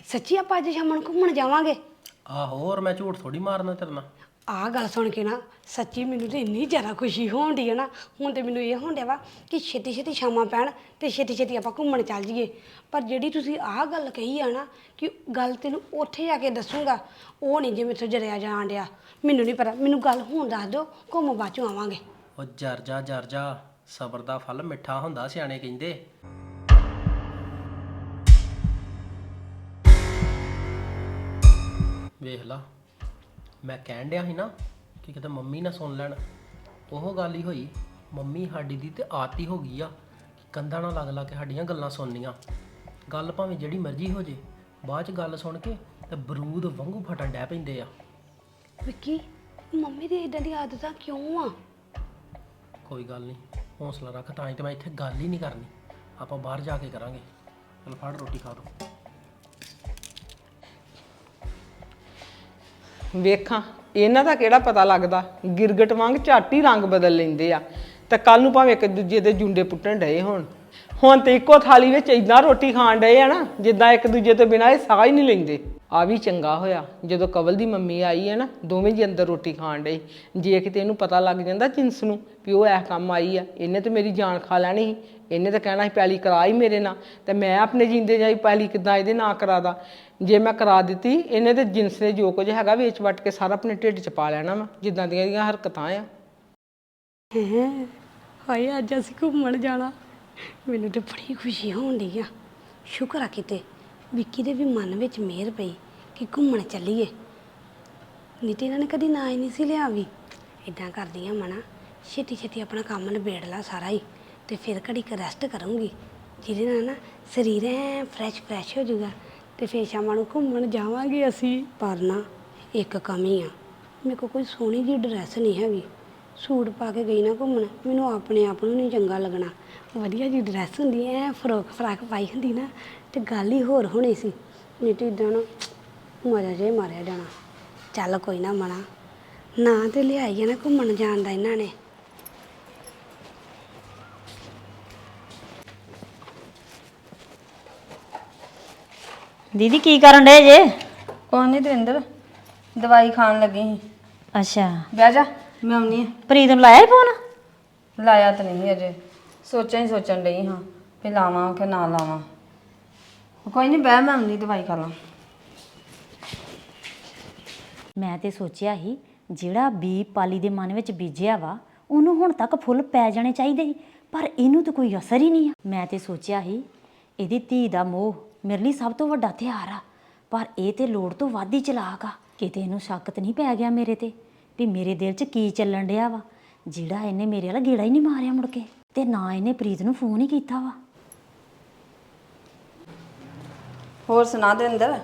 ਸੱਚੀ ਆਪਾਂ ਅੱਜ ਸ਼ਾਮ ਨੂੰ ਘੁੰਮਣ ਜਾਵਾਂਗੇ? ਆਹੋ ਹੋਰ ਮੈਂ ਝੂਠ ਥੋੜੀ ਮਾਰਨਾ ਤੇਰੇ ਨਾਲ। ਆਹ ਗੱਲ ਸੁਣ ਕੇ ਨਾ ਸੱਚੀ ਮੈਨੂੰ ਤੇ ਇੰਨੀ ਜ਼ਿਆਦਾ ਖੁਸ਼ੀ ਹੋਣ ਡਈ ਹੈ ਨਾ, ਹੁਣ ਤੇ ਮੈਨੂੰ ਇਹ ਹੋਣ ਡਿਆ ਵਾ ਕਿ ਛੇਤੀ ਛੇਤੀ ਸ਼ਾਮਾਂ ਪੈਣ ਤੇ ਛੇਤੀ ਛੇਤੀ ਆਪਾਂ ਘੁੰਮਣ ਚੱਲ ਜਾਈਏ। ਪਰ ਜਿਹੜੀ ਤੁਸੀਂ ਆਹ ਗੱਲ ਕਹੀ ਆ ਨਾ ਕਿ ਗੱਲ ਤੈਨੂੰ ਉੱਥੇ ਜਾ ਕੇ ਦੱਸੂਗਾ, ਉਹ ਨਹੀਂ ਜੇ ਮੇਥੋਂ ਜਰਿਆ ਜਾਣ ਡਿਆ। ਮੈਨੂੰ ਨਹੀਂ ਪਤਾ, ਮੈਨੂੰ ਗੱਲ ਹੁਣ ਦੱਸ ਦਿਓ ਘੁੰਮ ਬਾਅਦ ਚੋਂ ਆਵਾਂਗੇ। ਉਹ ਜਰ ਜਾ ਜਰ ਜਾ, ਸਬਰ ਦਾ ਫਲ ਮਿੱਠਾ ਹੁੰਦਾ ਸਿਆਣੇ ਕਹਿੰਦੇ। ਵੇਖ ਲਾ। ਮੈਂ ਕਹਿਣ ਡਿਆ ਸੀ ਨਾ ਕਿ ਕਿਤੇ ਮੰਮੀ ਨਾ ਸੁਣ ਲੈਣ। ਉਹ ਗੱਲ ਹੀ ਹੋਈ ਮੰਮੀ ਸਾਡੀ ਦੀ ਤੇ ਆਤੀ ਹੋ ਗਈ ਆ ਕਿ ਕੰਧਾਂ ਨਾਲ ਲੱਗ ਲੱਗ ਕੇ ਸਾਡੀਆਂ ਗੱਲਾਂ ਸੁਣਨੀਆਂ। ਗੱਲ ਭਾਵੇਂ ਜਿਹੜੀ ਮਰਜ਼ੀ ਹੋ ਜੇ ਬਾਅਦ ਚ ਗੱਲ ਸੁਣ ਕੇ ਤੇ ਬਰੂਦ ਵਾਂਗੂ ਫਟਣ ਡੈ ਪੈਂਦੇ ਆ। ਵਿੱਕੀ ਮੰਮੀ ਦੀ ਇਦਾਂ ਦੀ ਆਦਤਾਂ ਕਿਉਂ ਆ? ਕੋਈ ਗੱਲ ਨਹੀਂ ਹੌਸਲਾ ਰੱਖ ਤਾਂ ਹੀ ਤੇ ਮੈਂ ਇੱਥੇ ਗੱਲ ਹੀ ਨਹੀਂ ਕਰਨੀ। ਆਪਾਂ ਬਾਹਰ ਜਾ ਕੇ ਕਰਾਂਗੇ। ਚਲ ਫੜ ਰੋਟੀ ਖਾ ਲਓ ਵੇਖਾਂ, ਇਹਨਾਂ ਦਾ ਕਿਹੜਾ ਪਤਾ ਲੱਗਦਾ? ਗਿਰਗਟ ਵਾਂਗ ਝਾਟੀ ਰੰਗ ਬਦਲ ਲੈਂਦੇ ਆ। ਤੇ ਕੱਲ ਨੂੰ ਭਾਵੇਂ ਇੱਕ ਦੂਜੇ ਦੇ ਜੁੰਡੇ ਪੁੱਟਣ ਡਏ ਹੋਣ। ਹੁਣ ਤੇ ਇੱਕੋ ਥਾਲੀ ਵਿੱਚ ਇਦਾਂ ਰੋਟੀ ਖਾਣ ਡਏ ਆ ਨਾ ਜਿੱਦਾਂ ਇੱਕ ਦੂਜੇ ਤੋਂ ਬਿਨਾਂ ਇਹ ਸਾਹ ਹੀ ਨਹੀਂ ਲੈਂਦੇ। ਆ ਵੀ ਚੰਗਾ ਹੋਇਆ ਜਦੋਂ ਕਵਲ ਦੀ ਮੰਮੀ ਆਈ ਹੈ ਨਾ ਦੋਵੇਂ ਜੀ ਅੰਦਰ ਰੋਟੀ ਖਾਣ ਡਏ। ਜੇ ਕਿਤੇ ਇਹਨੂੰ ਪਤਾ ਲੱਗ ਜਾਂਦਾ ਜਿੰਸ ਨੂੰ ਵੀ ਉਹ ਐ ਕੰਮ ਆਈ ਆ ਇਹਨੇ ਤੇ ਮੇਰੀ ਜਾਨ ਖਾ ਲੈਣੀ ਸੀ। ਇਹਨੇ ਤਾਂ ਕਹਿਣਾ ਸੀ ਪੈਲੀ ਕਰਾ ਹੀ ਮੇਰੇ ਨਾਲ। ਤੇ ਮੈਂ ਆਪਣੇ ਜਿੰਦੇ ਜਾਈ ਪੈਲੀ ਕਿੱਦਾਂ ਇਹਦੇ ਨਾਂ ਕਰਾਦਾ ਜੇ ਮੈਂ ਕਰਾ ਦਿੱਤੀ ਇਹਨੇ ਤੇ ਜਿੰਸ ਨੇ ਜੋ ਕੁਝ ਹੈਗਾ ਵੇਚ ਵਟ ਕੇ ਸਾਰਾ ਆਪਣੇ ਢਿੱਡ 'ਚ ਪਾ ਲੈਣਾ ਵਾ ਜਿੱਦਾਂ ਦੀਆਂ ਇਹਦੀਆਂ ਹਰਕਤਾਂ ਆ। ਹਾਏ ਅੱਜ ਅਸੀਂ ਘੁੰਮਣ ਜਾਣਾ। ਮੈਨੂੰ ਤੇ ਬੜੀ ਖੁਸ਼ੀ ਹੋਣ ਡਈ ਆ। ਸ਼ੁਕਰ ਆ ਕਿਤੇ ਵਿੱਕੀ ਦੇ ਵੀ ਮਨ ਵਿੱਚ ਮਿਹਰ ਪਈ ਕਿ ਘੁੰਮਣ ਚੱਲੀਏ। ਨਹੀਂ ਤੇ ਇਹਨਾਂ ਨੇ ਕਦੀ ਨਾ ਹੀ ਨਹੀਂ ਸੀ ਲਿਆ ਵੀ। ਇਦਾਂ ਕਰਦੀਆਂ ਮਨਾ, ਛੇਤੀ ਛੇਤੀ ਆਪਣਾ ਕੰਮ ਨਿਬੇੜ ਲਾ ਸਾਰਾ ਹੀ ਤੇ ਫਿਰ ਘੜੀ ਕ ਰੈਸਟ ਕਰੂੰਗੀ। ਜਿਹਦੇ ਨਾਲ ਨਾ ਸਰੀਰ ਐ ਫਰੈਸ਼ ਫਰੈਸ਼ ਹੋ ਜਾਊਗਾ ਤੇ ਫਿਰ ਸ਼ਾਮਾਂ ਨੂੰ ਘੁੰਮਣ ਜਾਵਾਂਗੇ ਅਸੀਂ। ਪਰ ਨਾ ਇੱਕ ਕਮੀ ਆ, ਮੇਰੇ ਕੋਲ ਕੋਈ ਸੋਹਣੀ ਜਿਹੀ ਡਰੈਸ ਨਹੀਂ ਹੈਗੀ। ਸੂਟ ਪਾ ਕੇ ਗਈ ਨਾ ਘੁੰਮਣ ਮੈਨੂੰ ਆਪਣੇ ਆਪ ਨੂੰ ਨਹੀਂ ਚੰਗਾ ਲੱਗਣਾ। ਵਧੀਆ ਜੀ ਡਰੈਸ ਹੁੰਦੀ ਐ ਫਰੋਕ ਫਰਾਕ ਪਾਈ ਹੁੰਦੀ ਨਾ ਤੇ ਗੱਲ ਹੀ ਹੋਰ ਹੋਣੀ ਸੀ। ਨਹੀਂ ਤੇ ਇਦਾਂ ਨਾ ਮਜ਼ਾ ਜੇ ਮਾਰਿਆ ਜਾਣਾ। ਚੱਲ ਕੋਈ ਨਾ ਮਣਾ ਨਾ ਤੇ ਲਿਆਈ ਆ ਨਾ ਘੁੰਮਣ ਜਾਣ ਦਾ ਇਹਨਾਂ ਨੇ। ਦੀਦੀ ਕੀ ਕਰਨ ਡੇ ਜੇ? ਕੋਈ ਨਹੀਂ ਦਵਿੰਦਰ ਦਵਾਈ ਖਾਣ ਲੱਗੀ ਸੀ। ਅੱਛਾ। ਬਹਿ ਜਾ। ਮੈਂ ਆਉਣੀ ਪ੍ਰੀਤ ਨੂੰ ਲਾਇਆ ਫੋਨ? ਲਾਇਆ ਤਾਂ ਨਹੀਂ ਅਜੇ ਸੋਚਾਂ ਹੀ ਸੋਚਣ ਡਈ ਹਾਂ ਵੀ ਲਾਵਾਂ ਕਿ ਨਾ ਲਾਵਾਂ। ਕੋਈ ਨਹੀਂ ਬਹਿ ਮੈਂ ਆਉਣੀ ਦਵਾਈ ਖਾ ਲਾਂ। ਮੈਂ ਤੇ ਸੋਚਿਆ ਸੀ ਜਿਹੜਾ ਬੀ ਪਾਲੀ ਦੇ ਮਨ ਵਿੱਚ ਬੀਜਿਆ ਵਾ ਉਹਨੂੰ ਹੁਣ ਤੱਕ ਫੁੱਲ ਪੈ ਜਾਣੇ ਚਾਹੀਦੇ ਸੀ ਪਰ ਇਹਨੂੰ ਤਾਂ ਕੋਈ ਅਸਰ ਹੀ ਨਹੀਂ ਆ। ਮੈਂ ਤੇ ਸੋਚਿਆ ਸੀ ਇਹਦੀ ਧੀ ਦਾ ਮੋਹ ਮੇਰੇ ਲਈ ਸਭ ਤੋਂ ਵੱਡਾ ਹਥਿਆਰ ਆ ਪਰ ਇਹ ਤੇ ਲੋੜ ਤੋਂ ਵੱਧ ਹੀ ਚਲਾਕ ਆ। ਕਿਤੇ ਇਹਨੂੰ ਸ਼ੱਕ ਤੇ ਨਹੀਂ ਪੈ ਗਿਆ ਮੇਰੇ ਤੇ? ਵੀ ਮੇਰੇ ਦਿਲ 'ਚ ਕੀ ਚੱਲਣ ਡਿਆ ਵਾ? ਜਿਹੜਾ ਇਹਨੇ ਮੇਰੇ ਵਾਲਾ ਗੇੜਾ ਹੀ ਨਹੀਂ ਮਾਰਿਆ ਮੁੜ ਕੇ ਤੇ ਨਾ ਇਹਨੇ ਪ੍ਰੀਤ ਨੂੰ ਫੋਨ ਹੀ ਕੀਤਾ ਵਾ। ਹੋਰ ਸੁਣਾ ਦਵਿੰਦਰ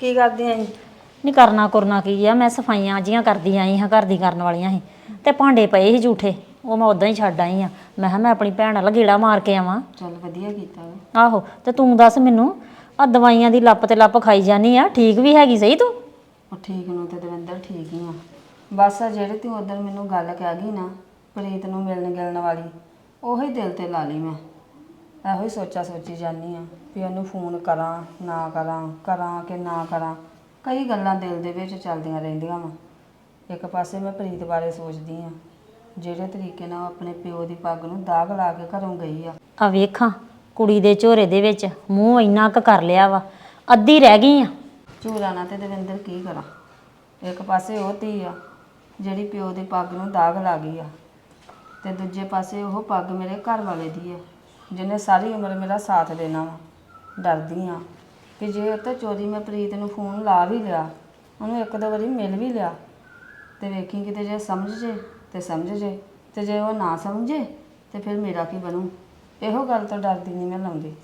ਕੀ ਕਰਦੀ ਆਂ ਨਹੀਂ ਕਰਨਾ ਕਰਨਾ ਕੀ ਆ ਮੈਂ ਸਫਾਈਆਂ ਜੀਆਂ ਕਰਦੀ ਆਈ ਹਾਂ ਘਰ ਦੀ ਕਰਨ ਵਾਲੀਆਂ ਸੀ ਤੇ ਭਾਂਡੇ ਪਏ ਸੀ ਝੂਠੇ ਉਹ ਮੈਂ ਉਦਾਂ ਹੀ ਛੱਡ ਆਈ ਆ ਮੈਂ ਕਿਹਾ ਮੈਂ ਆਪਣੀ ਭੈਣ ਨਾਲ ਗੇੜਾ ਮਾਰ ਕੇ ਆਵਾਂ। ਚੱਲ ਵਧੀਆ ਕੀਤਾ ਵਾ। ਆਹੋ ਤੇ ਤੂੰ ਦੱਸ ਮੈਨੂੰ ਆ ਦਵਾਈਆਂ ਦੀ ਲੱਪ ਤੇ ਲੱਪ ਖਾਈ ਜਾਨੀ ਆ ਠੀਕ ਵੀ ਹੈਗੀ ਸਹੀ ਤੂੰ? ਉਹ ਠੀਕ ਨੂੰ ਤੇ ਦਵਿੰਦਰ ਠੀਕ ਹੀ ਆ। ਬਸ ਆ ਜਿਹੜੇ ਤੂੰ ਉਧਰ ਮੈਨੂੰ ਗੱਲ ਕਹਿ ਗਈ ਨਾ ਪ੍ਰੀਤ ਨੂੰ ਮਿਲਣ ਗਿਲਣ ਵਾਲੀ ਉਹੀ ਦਿਲ ਤੇ ਲਾ ਲਈ ਮੈਂ। ਇਹੋ ਹੀ ਸੋਚਾ ਸੋਚੀ ਜਾਨੀ ਆ ਵੀ ਉਹਨੂੰ ਫੋਨ ਕਰਾਂ ਨਾ ਕਰਾਂ ਕਰਾਂ ਕਿ ਨਾ ਕਰਾਂ। ਕਈ ਗੱਲਾਂ ਦਿਲ ਦੇ ਵਿੱਚ ਚੱਲਦੀਆਂ ਰਹਿੰਦੀਆਂ ਵਾ। ਇੱਕ ਪਾਸੇ ਮੈਂ ਪ੍ਰੀਤ ਬਾਰੇ ਸੋਚਦੀ ਆ ਜਿਹੜੇ ਤਰੀਕੇ ਨਾਲ ਉਹ ਆਪਣੇ ਪਿਓ ਦੀ ਪੱਗ ਨੂੰ ਦਾਗ ਲਾ ਕੇ ਘਰੋਂ ਗਈ ਆ। ਆ ਵੇਖਾਂ ਕੁੜੀ ਦੇ ਝੋਰੇ ਦੇ ਵਿੱਚ ਮੂੰਹ ਇੰਨਾ ਕੁ ਕਰ ਲਿਆ ਵਾ ਅੱਧੀ ਰਹਿ ਗਈ ਆ। ਝੂਰਾ ਨਾ ਤੇ ਦਵਿੰਦਰ ਕੀ ਕਰਾਂ? ਇੱਕ ਪਾਸੇ ਉਹ ਧੀ ਆ ਜਿਹੜੀ ਪਿਓ ਦੀ ਪੱਗ ਨੂੰ ਦਾਗ ਲਾ ਗਈ ਆ। ਤੇ ਦੂਜੇ ਪਾਸੇ ਉਹ ਪੱਗ ਮੇਰੇ ਘਰ ਵਾਲੇ ਦੀ ਆ, ਜਿਹਨੇ ਸਾਰੀ ਉਮਰ ਮੇਰਾ ਸਾਥ ਦੇਣਾ ਵਾ। ਡਰਦੀ ਆ ਕਿ ਜੇ ਉਹ ਤੇ ਚੋਰੀ ਮੈਂ ਪ੍ਰੀਤ ਨੂੰ ਫੋਨ ਲਾ ਵੀ ਲਿਆ, ਉਹਨੂੰ ਇੱਕ ਦੋ ਵਾਰੀ ਮਿਲ ਵੀ ਲਿਆ, ਤੇ ਵੇਖੀ ਕਿਤੇ ਜੇ ਸਮਝ ਜੇ, ਤੇ ਸਮਝ ਜੇ, ਤੇ ਜੇ ਉਹ ਨਾ ਸਮਝੇ, ਤੇ ਫਿਰ ਮੇਰਾ ਕੀ ਬਣੂ? ਇਹੋ ਗੱਲ ਤੋਂ ਡਰਦੀ ਨਹੀਂ ਮੈਂ ਲਾਉਂਦੀ।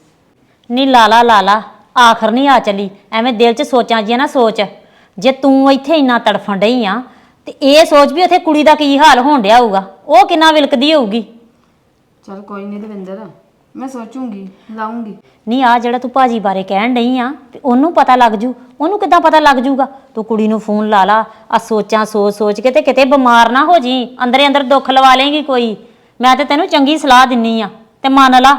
ਨੀ ਲਾਲਾ ਲਾਲਾ, ਆਖਰ ਨਹੀਂ ਆ ਚਲੀ, ਐਵੇਂ ਦਿਲ 'ਚ ਸੋਚਾਂ ਜੀਆਂ ਨਾ ਸੋਚ। ਜੇ ਤੂੰ ਇੱਥੇ ਇੰਨਾ ਤੜਫਣ ਡਈ ਆ ਤੇ ਇਹ ਸੋਚ ਵੀ ਉੱਥੇ ਕੁੜੀ ਦਾ ਕੀ ਹਾਲ ਹੋਣ ਡਿਆ ਹੋਊਗਾ? ਉਹ ਕਿੰਨਾ ਵਿਲਕਦੀ ਹੋਊਗੀ? ਚਲ ਕੋਈ ਨਹੀਂ ਦਵਿੰਦਰ ਮੈਂ ਸੋਚੂੰਗੀ ਲਾਉਂਗੀ ਨਹੀਂ ਆ ਜਿਹੜਾ ਤੂੰ ਭਾਜੀ ਬਾਰੇ ਕਹਿਣ ਡਈ ਆ ਤੇ ਉਹਨੂੰ ਪਤਾ ਲੱਗ ਜੂ। ਉਹਨੂੰ ਕਿੱਦਾਂ ਪਤਾ ਲੱਗ ਜੂਗਾ? ਤੂੰ ਕੁੜੀ ਨੂੰ ਫੋਨ ਲਾ ਲਾ ਆ ਸੋਚਾਂ ਸੋਚ ਸੋਚ ਕੇ ਤੇ ਕਿਤੇ ਬਿਮਾਰ ਨਾ ਹੋ ਜੀ। ਅੰਦਰੇ ਅੰਦਰ ਦੁੱਖ ਲਵਾ ਲੇਗੀ ਕੋਈ। ਮੈਂ ਤੇ ਤੈਨੂੰ ਚੰਗੀ ਸਲਾਹ ਦਿੰਨੀ ਆ ਤੇ ਮੰਨ ਲਾ।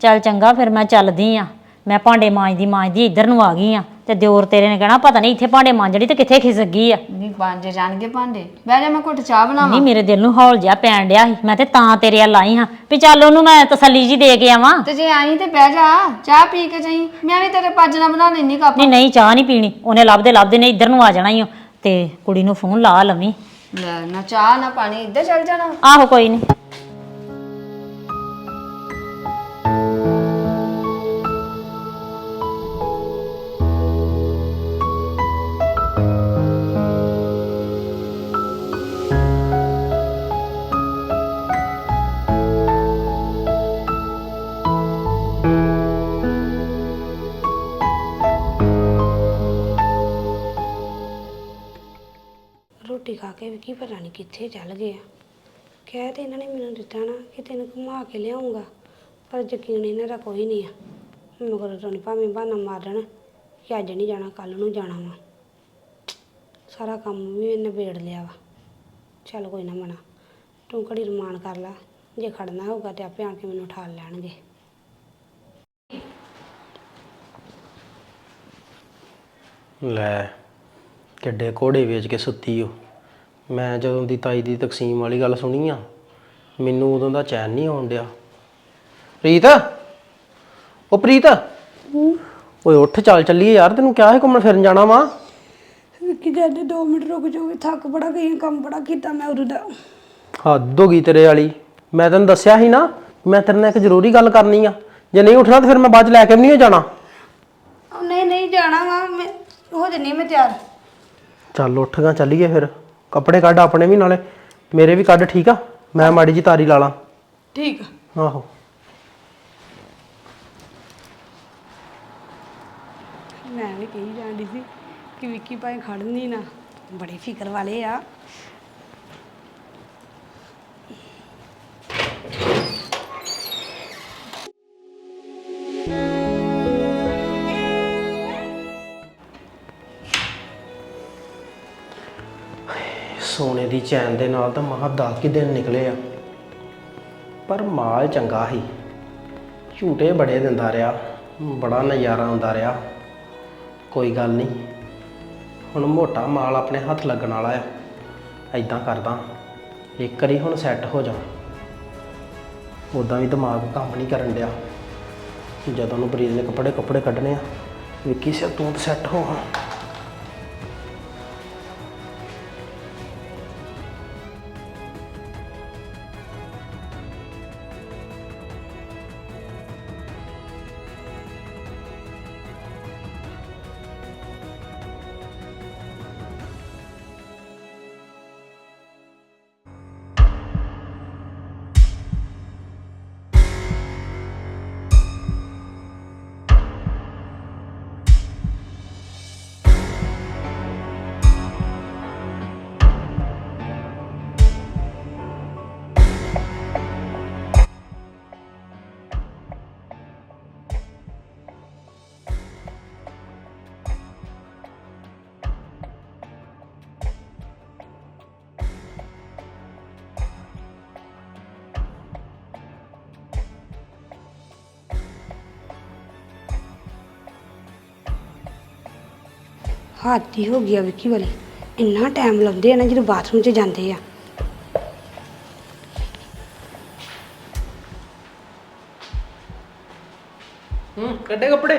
ਚੱਲ ਚੰਗਾ ਫਿਰ ਮੈਂ ਚੱਲਦੀ ਆ। ਮੈਂ ਭਾਂਡੇ ਮਾਂਜਦੀ ਮਾਂਜਦੀ ਇੱਧਰ ਨੂੰ ਆ ਗਈ ਆ। ਤੇ ਦਿਓਰ ਤੇਰੇ ਨੇ ਕਹਿਣਾ ਪਤਾ ਨਹੀਂ ਇੱਥੇ ਭਾਂਡੇ ਮਾਂਜੜੀ ਤੇ ਕਿੱਥੇ ਖਿਸਕ ਗਈ ਆ। ਨਹੀਂ ਬਾਂਝੇ ਜਾਣਗੇ ਭਾਂਡੇ। ਬਹਿ ਜਾ ਮੈਂ ਘੁੱਟ ਚਾਹ ਬਣਾਵਾਂ। ਨਹੀਂ ਮੇਰੇ ਦਿਲ ਨੂੰ ਹੌਲ ਜਿਹਾ ਪੈਣ ਡਿਆ ਸੀ। ਮੈਂ ਤੇ ਤਾਂ ਤੇਰੇ ਵੱਲ ਆਈ ਹਾਂ ਵੀ ਚੱਲ ਉਹਨੂੰ ਮੈਂ ਤਸੱਲੀ ਜੀ ਦੇ ਕੇ ਆਵਾਂ। ਤੇ ਜੇ ਆਈ ਤੇ ਬਹਿ ਜਾ ਚਾਹ ਪੀ ਕੇ ਜਾਈ। ਮੈਂ ਵੀ ਤੇਰੇ ਪੱਜ ਨਾਲ ਬਣਾ ਲੈਣੀ ਕੱਪ। ਨਹੀਂ ਨਹੀਂ ਚਾਹ ਨਹੀਂ ਪੀਣੀ। ਉਹਨੇ ਲੱਭਦੇ ਲੱਭਦੇ ਨੇ ਇੱਧਰ ਨੂੰ ਆ ਜਾਣਾ ਹੀ ਤੇ ਕੁੜੀ ਨੂੰ ਫੋਨ ਲਾ ਲਵੀਂ। ਲੈ ਨਾ ਚਾਹ ਨਾ ਪਾਣੀ ਇੱਧਰ ਚੱਲ ਜਾਣਾ। ਆਹੋ ਕੋਈ ਨਹੀਂ। ਰੋਟੀ ਖਾ ਕੀ ਪਤਾ ਨਹੀਂ ਕਿੱਥੇ ਚੱਲ ਗਏ ਆ। ਕਹਿ ਤੇ ਇਹਨਾਂ ਨੇ ਮੈਨੂੰ ਦਿੱਤਾ ਨਾ ਕਿ ਤੈਨੂੰ ਘੁਮਾ ਕੇ ਲਿਆਉਂਗਾ, ਪਰ ਯਕੀਨ ਇਹਨਾਂ ਦਾ ਕੋਈ ਨਹੀਂ ਆ। ਮਗਰ ਤੋਂ ਭਾਵੇਂ ਬਹਾਨਾ ਮਾਰਨ ਕਿ ਅੱਜ ਨਹੀਂ ਜਾਣਾ ਕੱਲ ਨੂੰ ਜਾਣਾ ਵਾ। ਸਾਰਾ ਕੰਮ ਵੀ ਇਹਨੇ ਨਿਬੇੜ ਲਿਆ ਵਾ। ਚੱਲ ਕੋਈ ਨਾ ਮਨਾ, ਤੂੰ ਘੜੀ ਰਮਾਨ ਕਰ ਲੈ, ਜੇ ਖੜਨਾ ਹੋਊਗਾ ਤੇ ਆਪੇ ਆ ਕੇ ਮੈਨੂੰ ਉਠਾ ਲੈਣਗੇ। ਲੈ, ਕਿੱਡੇ ਕੋੜੇ ਵੇਚ ਕੇ ਸੁੱਤੀ ਓ। ਮੈਂ ਜਦੋਂ ਦੀ ਤਾਈ ਦੀ ਤਕਸੀਮ ਵਾਲੀ ਗੱਲ ਸੁਣੀ ਆ ਮੈਨੂੰ ਉਦੋਂ ਦਾ ਚੈਨ ਨਹੀਂ ਆਉਣ ਡਿਆ। ਪ੍ਰੀਤ? ਉਹ ਪ੍ਰੀਤ? ਓਏ ਉੱਠ ਚੱਲ ਚੱਲੀਏ ਯਾਰ ਤੈਨੂੰ ਕਿਹਾ ਹੈ ਘੁੰਮਣ ਫਿਰਨ ਜਾਣਾ ਵਾ? ਕਿ ਕਹਿੰਦੇ 2 ਮਿੰਟ ਰੁਕ ਜਾਓਗੇ ਥੱਕ ਬੜਾ ਗਈ ਕੰਮ ਬੜਾ ਕੀਤਾ ਮੈਂ ਉਦੋਂ ਦਾ। ਹੱਦ ਹੋ ਗਈ ਤੇਰੇ ਵਾਲੀ। ਮੈਂ ਤੈਨੂੰ ਦੱਸਿਆ ਸੀ ਨਾ ਮੈਂ ਤੇਰੇ ਨਾਲ ਇੱਕ ਜ਼ਰੂਰੀ ਗੱਲ ਕਰਨੀ ਆ। ਜੇ ਨਹੀਂ ਉੱਠਣਾ ਤਾਂ ਫਿਰ ਮੈਂ ਬਾਅਦ ਚ ਲੈ ਕੇ ਵੀ ਨਹੀਂ ਜਾਣਾ। ਨਹੀਂ ਨਹੀਂ ਜਾਣਾ ਵਾ ਮੈਂ ਹੋ ਜੰਨੀ ਮੈਂ ਤਿਆਰ। ਚੱਲ ਉੱਠ ਗਾ ਚੱਲੀਏ ਫਿਰ। ਕੱਪੜੇ ਕੱਢ ਆਪਣੇ ਵੀ ਨਾਲੇ ਮੇਰੇ ਵੀ ਕੱਢ ਠੀਕ ਆ? ਮੈਂ ਮਾੜੀ ਜੀ ਤਾਰੀ ਲਾ ਲਾਂ। ਠੀਕ ਆਹੋ। ਮੈਂ ਵੀ ਕਹੀ ਜਾਂਦੀ ਸੀ ਕਿ ਵਿੱਕੀ ਭਾਈ ਖੜਨੀ ਨਾ। ਬੜੇ ਫਿਕਰ ਵਾਲੇ ਆ। ਦੀ ਚੈਨ ਦੇ ਨਾਲ ਤਾਂ ਮਹਾ ਦਸ ਕੁ ਦਿਨ ਨਿਕਲੇ ਆ। ਪਰ ਮਾਲ ਚੰਗਾ ਸੀ। ਝੂਟੇ ਬੜੇ ਦਿੰਦਾ ਰਿਹਾ। ਬੜਾ ਨਜ਼ਾਰਾ ਆਉਂਦਾ ਰਿਹਾ। ਕੋਈ ਗੱਲ ਨਹੀਂ। ਹੁਣ ਮੋਟਾ ਮਾਲ ਆਪਣੇ ਹੱਥ ਲੱਗਣ ਵਾਲਾ ਆ। ਐਦਾਂ ਕਰਦਾ। ਇੱਕ ਵਾਰੀ ਹੁਣ ਸੈੱਟ ਹੋ ਜਾ। ਉਦਾਂ ਵੀ ਦਿਮਾਗ ਕੰਮ ਨਹੀਂ ਕਰਨ ਡਿਆ। ਜਦੋਂ ਨੂੰ ਬਰੀਦ ਨੇ ਕੱਪੜੇ ਕੱਪੜੇ ਕੱਢਣੇ ਆ। ਵਿੱਕੀ ਸਿਰ ਤੂੰ ਤਾਂ ਸੈੱਟ ਹੋ ਹਾਂ। ਹਾਦੀ ਹੋ ਗਿਆ ਵਿੱਕੀ ਵਾਲੀ। ਇੰਨਾ ਟਾਈਮ ਲਾਉਂਦੇ ਆ ਨਾ ਜਦੋਂ ਬਾਥਰੂਮ 'ਚ ਜਾਂਦੇ ਆ। ਹੂੰ ਕੱਢੇ ਕੱਪੜੇ?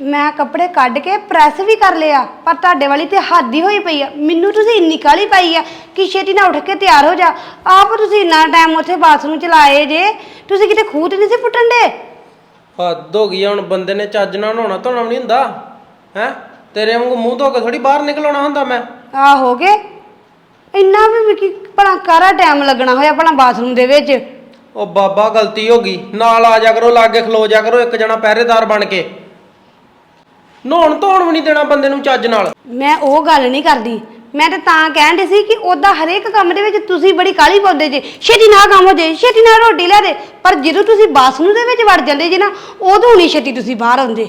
ਮੈਂ ਕੱਪੜੇ ਕੱਢ ਕੇ ਪ੍ਰੈਸ ਵੀ ਕਰ ਲਿਆ ਪਰ ਤੁਹਾਡੇ ਵਾਲੀ ਤੇ ਹੱਦ ਹੋਈ ਪਈ ਆ। ਮੈਨੂੰ ਤੁਸੀਂ ਇੰਨੀ ਕਾਲੀ ਪਾਈ ਆ ਕਿ ਛੇਤੀ ਨਾਲ ਉੱਠ ਕੇ ਤਿਆਰ ਹੋ ਜਾ। ਆਪ ਤੁਸੀਂ ਇੰਨਾ ਟਾਈਮ ਉੱਥੇ ਬਾਥਰੂਮ ਚ ਲਾਏ ਜੇ ਤੁਸੀਂ ਕਿਤੇ ਖੂਹ ਤੇ ਨਹੀਂ ਸੀ ਪੁੱਟਣ ਦੇ? ਹੱਦ ਹੋ ਗਈ ਆ, ਹੁਣ ਬੰਦੇ ਨੇ ਚੱਜ ਨਾਲ ਨਹਾਉਣਾ ਧੋਣਾ ਵੀ ਨਹੀਂ ਹੁੰਦਾ ਹੈ? ਤੇਰੇ ਵਾਂਗੂ ਮੂੰਹ ਧੋ ਕੇ ਥੋੜੀ ਬਾਹਰ ਨਿਕਲਣਾ ਹੁੰਦਾ ਮੈਂ। ਆ ਹੋ ਗਏ। ਇੰਨਾ ਵੀ ਵਿਕੀ ਭਲਾ ਕਾਰਾ ਟਾਈਮ ਲੱਗਣਾ ਹੋਇਆ ਭਲਾ ਬਾਥਰੂਮ ਦੇ ਵਿੱਚ? ਉਹ ਬਾਬਾ ਗਲਤੀ ਹੋ ਗਈ। ਨਾਲ ਆ ਜਾ ਕਰੋ ਲਾਗੇ ਖਲੋ ਜਾ ਕਰੋ ਇੱਕ ਜਣਾ ਪਹਿਰੇਦਾਰ ਬਣ ਕੇ। ਨਹਾਉਣ ਧੋਣ ਵੀ ਨਹੀਂ ਦੇਣਾ ਬੰਦੇ ਨੂੰ ਚੱਜ ਨਾਲ। ਮੈਂ ਉਹ ਗੱਲ ਨਹੀਂ ਕਰਦੀ। ਮੈਂ ਤਾਂ ਤਾਂ ਕਹਿਣ ਡਈ ਸੀ ਕਿ ਉਹਦਾ ਹਰੇਕ ਕੰਮ ਦੇ ਵਿੱਚ ਤੁਸੀਂ ਬੜੀ ਕਾਲੀ ਪਾਉਂਦੇ ਜੇ। ਛੇਤੀ ਨਾ ਕੰਮ ਹੋ ਜੇ ਛੇਤੀ ਨਾਲ ਰੋਟੀ ਲੈ ਦੇ। ਪਰ ਜਦੋਂ ਤੁਸੀਂ ਬਾਥਰੂਮ ਦੇ ਵਿੱਚ ਵੜ ਜਾਂਦੇ ਜੇ ਨਾ ਉਦੋਂ ਨਹੀਂ ਛੇਤੀ ਤੁਸੀਂ ਬਾਹਰ ਆਉਂਦੇ।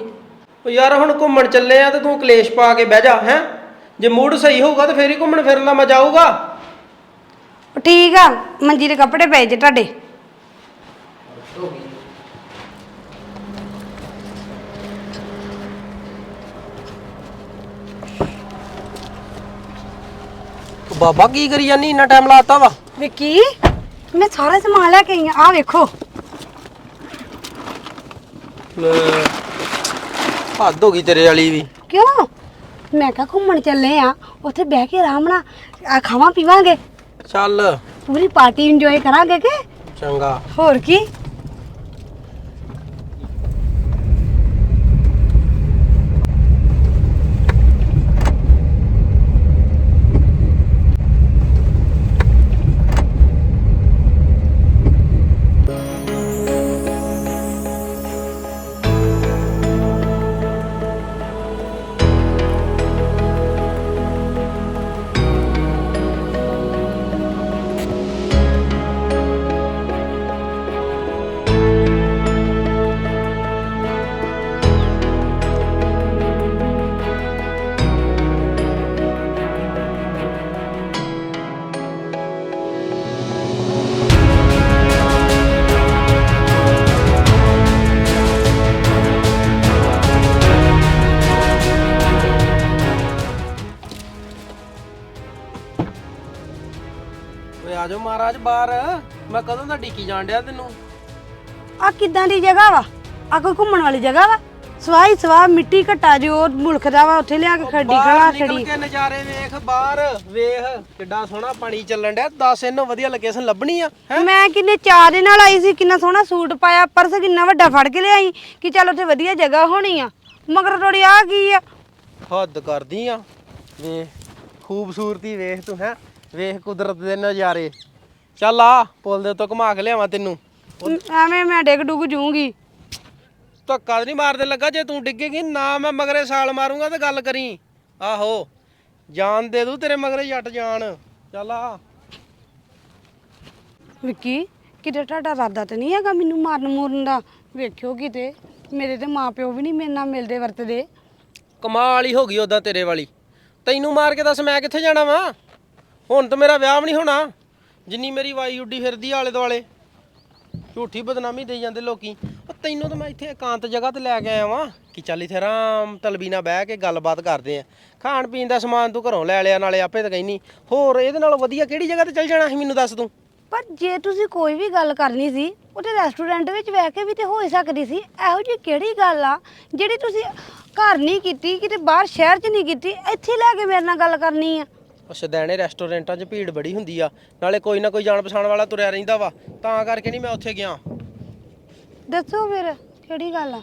ਉਹ ਯਾਰ ਹੁਣ ਘੁੰਮਣ ਚੱਲੇ ਆ ਤੇ ਤੂੰ ਕਲੇਸ਼ ਪਾ ਕੇ ਬਹਿ ਜਾ ਹੈ? ਜੇ ਮੂਡ ਸਹੀ ਹੋਊਗਾ ਤੇ ਫੇਰ ਹੀ ਘੁੰਮਣ ਫਿਰਨ ਦਾ ਮਜ਼ਾ ਆਊਗਾ। ਠੀਕ ਆ ਮੰਜੀ ਦੇ ਕੱਪੜੇ ਪਏ ਜੇ ਤੁਹਾਡੇ। ਬਾਬਾ ਕੀ ਕਰੀ ਜਾਨੀ ਇੰਨਾ ਟਾਈਮ ਲਾਤਾ ਵਾ? ਵਿੱਕੀ ਮੈਂ ਸਾਰਾ ਸਮਾਨ ਲੈ ਕੇ ਆਈ ਆ ਆਹ ਵੇਖੋ। ਹੱਦ ਹੋ ਗਈ ਤੇਰੇ ਵਾਲੀ ਵੀ। ਕਿਉਂ? ਮੈਂ ਕਿਹਾ ਘੁੰਮਣ ਚੱਲੇ ਆ ਉੱਥੇ ਬਹਿ ਕੇ ਆਰਾਮ ਨਾਲ ਆ ਖਾਵਾਂ ਪੀਵਾਂਗੇ? ਚੱਲ। ਪੂਰੀ ਪਾਰਟੀ ਇੰਜੋਏ ਕਰਾਂਗੇ ਕਿ? ਚੰਗਾ। ਹੋਰ ਕੀ? ਓਏ ਆ ਜਾਓ ਮਹਾਰਾਜ ਬਾਹਰ। ਮੈਂ ਕਦੋਂ ਦਾ ਡੀਕੀ ਜਾਣ ਡਿਆ ਤੈਨੂੰ? ਆ ਕਿੱਦਾਂ ਦੀ ਜਗ੍ਹਾ ਵਾ? ਆ ਕੋਈ ਘੁੰਮਣ ਵਾਲੀ ਜਗ੍ਹਾ ਵਾ? ਸਵਾਈ ਸਵਾ ਮਿੱਟੀ ਘਟਾ ਜੋ ਮੁਲਕ ਦਾ ਵਾ ਉੱਥੇ ਲਿਆ ਕੇ ਖੜਾ ਨਿਕਲ ਛੜੀ ਕੇ ਨਜ਼ਾਰੇ ਵੇਖ ਬਾਹਰ ਵੇਖ ਕਿੱਡਾ ਸੋਹਣਾ ਪਾਣੀ ਚੱਲਣ ਡਿਆ ਦੱਸ ਇਹਨੂੰ ਵਧੀਆ ਲੋਕੇਸ਼ਨ ਲੱਭਣੀ ਆ ਮੈਂ ਕਿੰਨੇ ਚਾਰ ਦੇ ਨਾਲ ਆਈ ਸੀ ਕਿੰਨਾ ਸੋਹਣਾ ਸੂਟ ਪਾਇਆ ਪਰਸ ਕਿੰਨਾ ਵੱਡਾ ਫੜ ਕੇ ਲਿਆਈ ਕਿ ਚੱਲ ਉੱਥੇ ਵਧੀਆ ਜਗ੍ਹਾ ਹੋਣੀ ਆ। ਮਗਰ ਥੋੜੀ ਆ ਕੀ ਆ? ਹੱਦ ਕਰਦੀ ਆ। ਵੇਖ ਖੂਬਸੂਰਤੀ ਵੇਖ ਤੂੰ ਹੈ? ਵੇਖ ਕੁਦਰਤ ਦੇ ਨਜ਼ਾਰੇ। ਚੱਲ ਆ ਪੁੱਲ ਦੇ ਉੱਤੋਂ ਘੁਮਾ ਕੇ ਲਿਆਵਾਂ ਤੈਨੂੰ। ਐਵੇਂ ਮੈਂ ਡਿੱਗ ਡੁੱਗ ਜੂੰਗੀ। ਧੱਕਾ ਨਹੀਂ ਮਾਰਦੇ ਲੱਗਾ ਜੇ ਤੂੰ ਡਿੱਗੇਗੀ ਨਾ ਮੈਂ ਮਗਰੇ ਸਾਲ ਮਾਰੂੰਗਾ ਤੇ ਗੱਲ ਕਰੀ। ਆਹੋ ਜਾਨ ਦੇ ਦੂ ਤੇਰੇ ਮਗਰੇ ਜੱਟ ਜਾਨ। ਚੱਲ ਆ। ਵਿੱਕੀ ਕਿਤੇ ਤੁਹਾਡਾ ਇਰਾਦਾ ਤੇ ਨਹੀਂ ਹੈਗਾ ਮੈਨੂੰ ਮਾਰਨ ਮੂਰਨ ਦਾ? ਵੇਖਿਓ ਕਿਤੇ ਮੇਰੇ ਤੇ ਮਾਪਿਓ ਵੀ ਨਹੀਂ ਮੇਰੇ ਨਾਲ ਮਿਲਦੇ ਵਰਤਦੇ। ਕਮਾਲ ਹੀ ਹੋ ਗਈ ਉਦਾਂ ਤੇਰੇ ਵਾਲੀ। ਤੈਨੂੰ ਮਾਰ ਕੇ ਦੱਸ ਮੈਂ ਕਿੱਥੇ ਜਾਣਾ ਵਾਂ? ਹੁਣ ਤਾਂ ਮੇਰਾ ਵਿਆਹ ਵੀ ਨਹੀਂ ਹੋਣਾ। ਜਿੰਨੀ ਮੇਰੀ ਵਾਈ ਉੱਡੀ ਫਿਰਦੀ ਆਲੇ ਦੁਆਲੇ। ਝੂਠੀ ਬਦਨਾਮੀ ਦੇਈ ਜਾਂਦੇ ਲੋਕੀ। ਉਹ ਤੈਨੂੰ ਤਾਂ ਮੈਂ ਇੱਥੇ ਇਕਾਂਤ ਜਗ੍ਹਾ ਤੇ ਲੈ ਕੇ ਆਇਆ ਵਾਂ ਕਿ ਚੱਲ ਇੱਥੇ ਆਰਾਮ ਤਲਬੀ ਨਾਲ ਬਹਿ ਕੇ ਗੱਲਬਾਤ ਕਰਦੇ ਆ। ਖਾਣ ਪੀਣ ਦਾ ਸਮਾਨ ਤੂੰ ਘਰੋਂ ਲੈ ਲਿਆ, ਨਾਲੇ ਆਪੇ ਤਾਂ ਕਹਿੰਨੀ ਹੋਰ ਇਹਦੇ ਨਾਲੋਂ ਵਧੀਆ ਕਿਹੜੀ ਜਗ੍ਹਾ ਤੇ ਚੱਲ ਜਾਣਾ ਸੀ ਮੈਨੂੰ ਦੱਸ ਤੂੰ? ਪਰ ਜੇ ਤੁਸੀਂ ਕੋਈ ਵੀ ਗੱਲ ਕਰਨੀ ਸੀ ਉਹ ਤੇ ਰੈਸਟੋਰੈਂਟ ਵਿੱਚ ਬਹਿ ਕੇ ਵੀ ਤੇ ਹੋ ਹੀ ਸਕਦੀ ਸੀ। ਇਹੋ ਜਿਹੀ ਕਿਹੜੀ ਗੱਲ ਆ? ਜਿਹੜੀ ਤੁਸੀਂ ਘਰ ਨਹੀਂ ਕੀਤੀ, ਕਿਤੇ ਬਾਹਰ ਸ਼ਹਿਰ 'ਚ ਨਹੀਂ ਕੀਤੀ, ਇੱਥੇ ਲੈ ਕੇ ਮੇਰੇ ਨਾਲ ਗੱਲ ਕਰਨੀ ਆ। ਅੱਛਾ ਸਦੈਣੇ ਰੈਸਟੋਰੈਂਟਾਂ 'ਚ ਭੀੜ ਬੜੀ ਹੁੰਦੀ ਆ। ਨਾਲੇ ਕੋਈ ਨਾ ਕੋਈ ਜਾਣ ਪਛਾਣ ਵਾਲਾ ਤੁਰਿਆ ਰਹਿੰਦਾ ਵਾ। ਤਾਂ ਕਰਕੇ ਨਹੀਂ ਮੈਂ ਉੱਥੇ ਗਿਆ। ਦੱਸੋ ਫਿਰ, ਕਿਹੜੀ ਗੱਲ ਆ?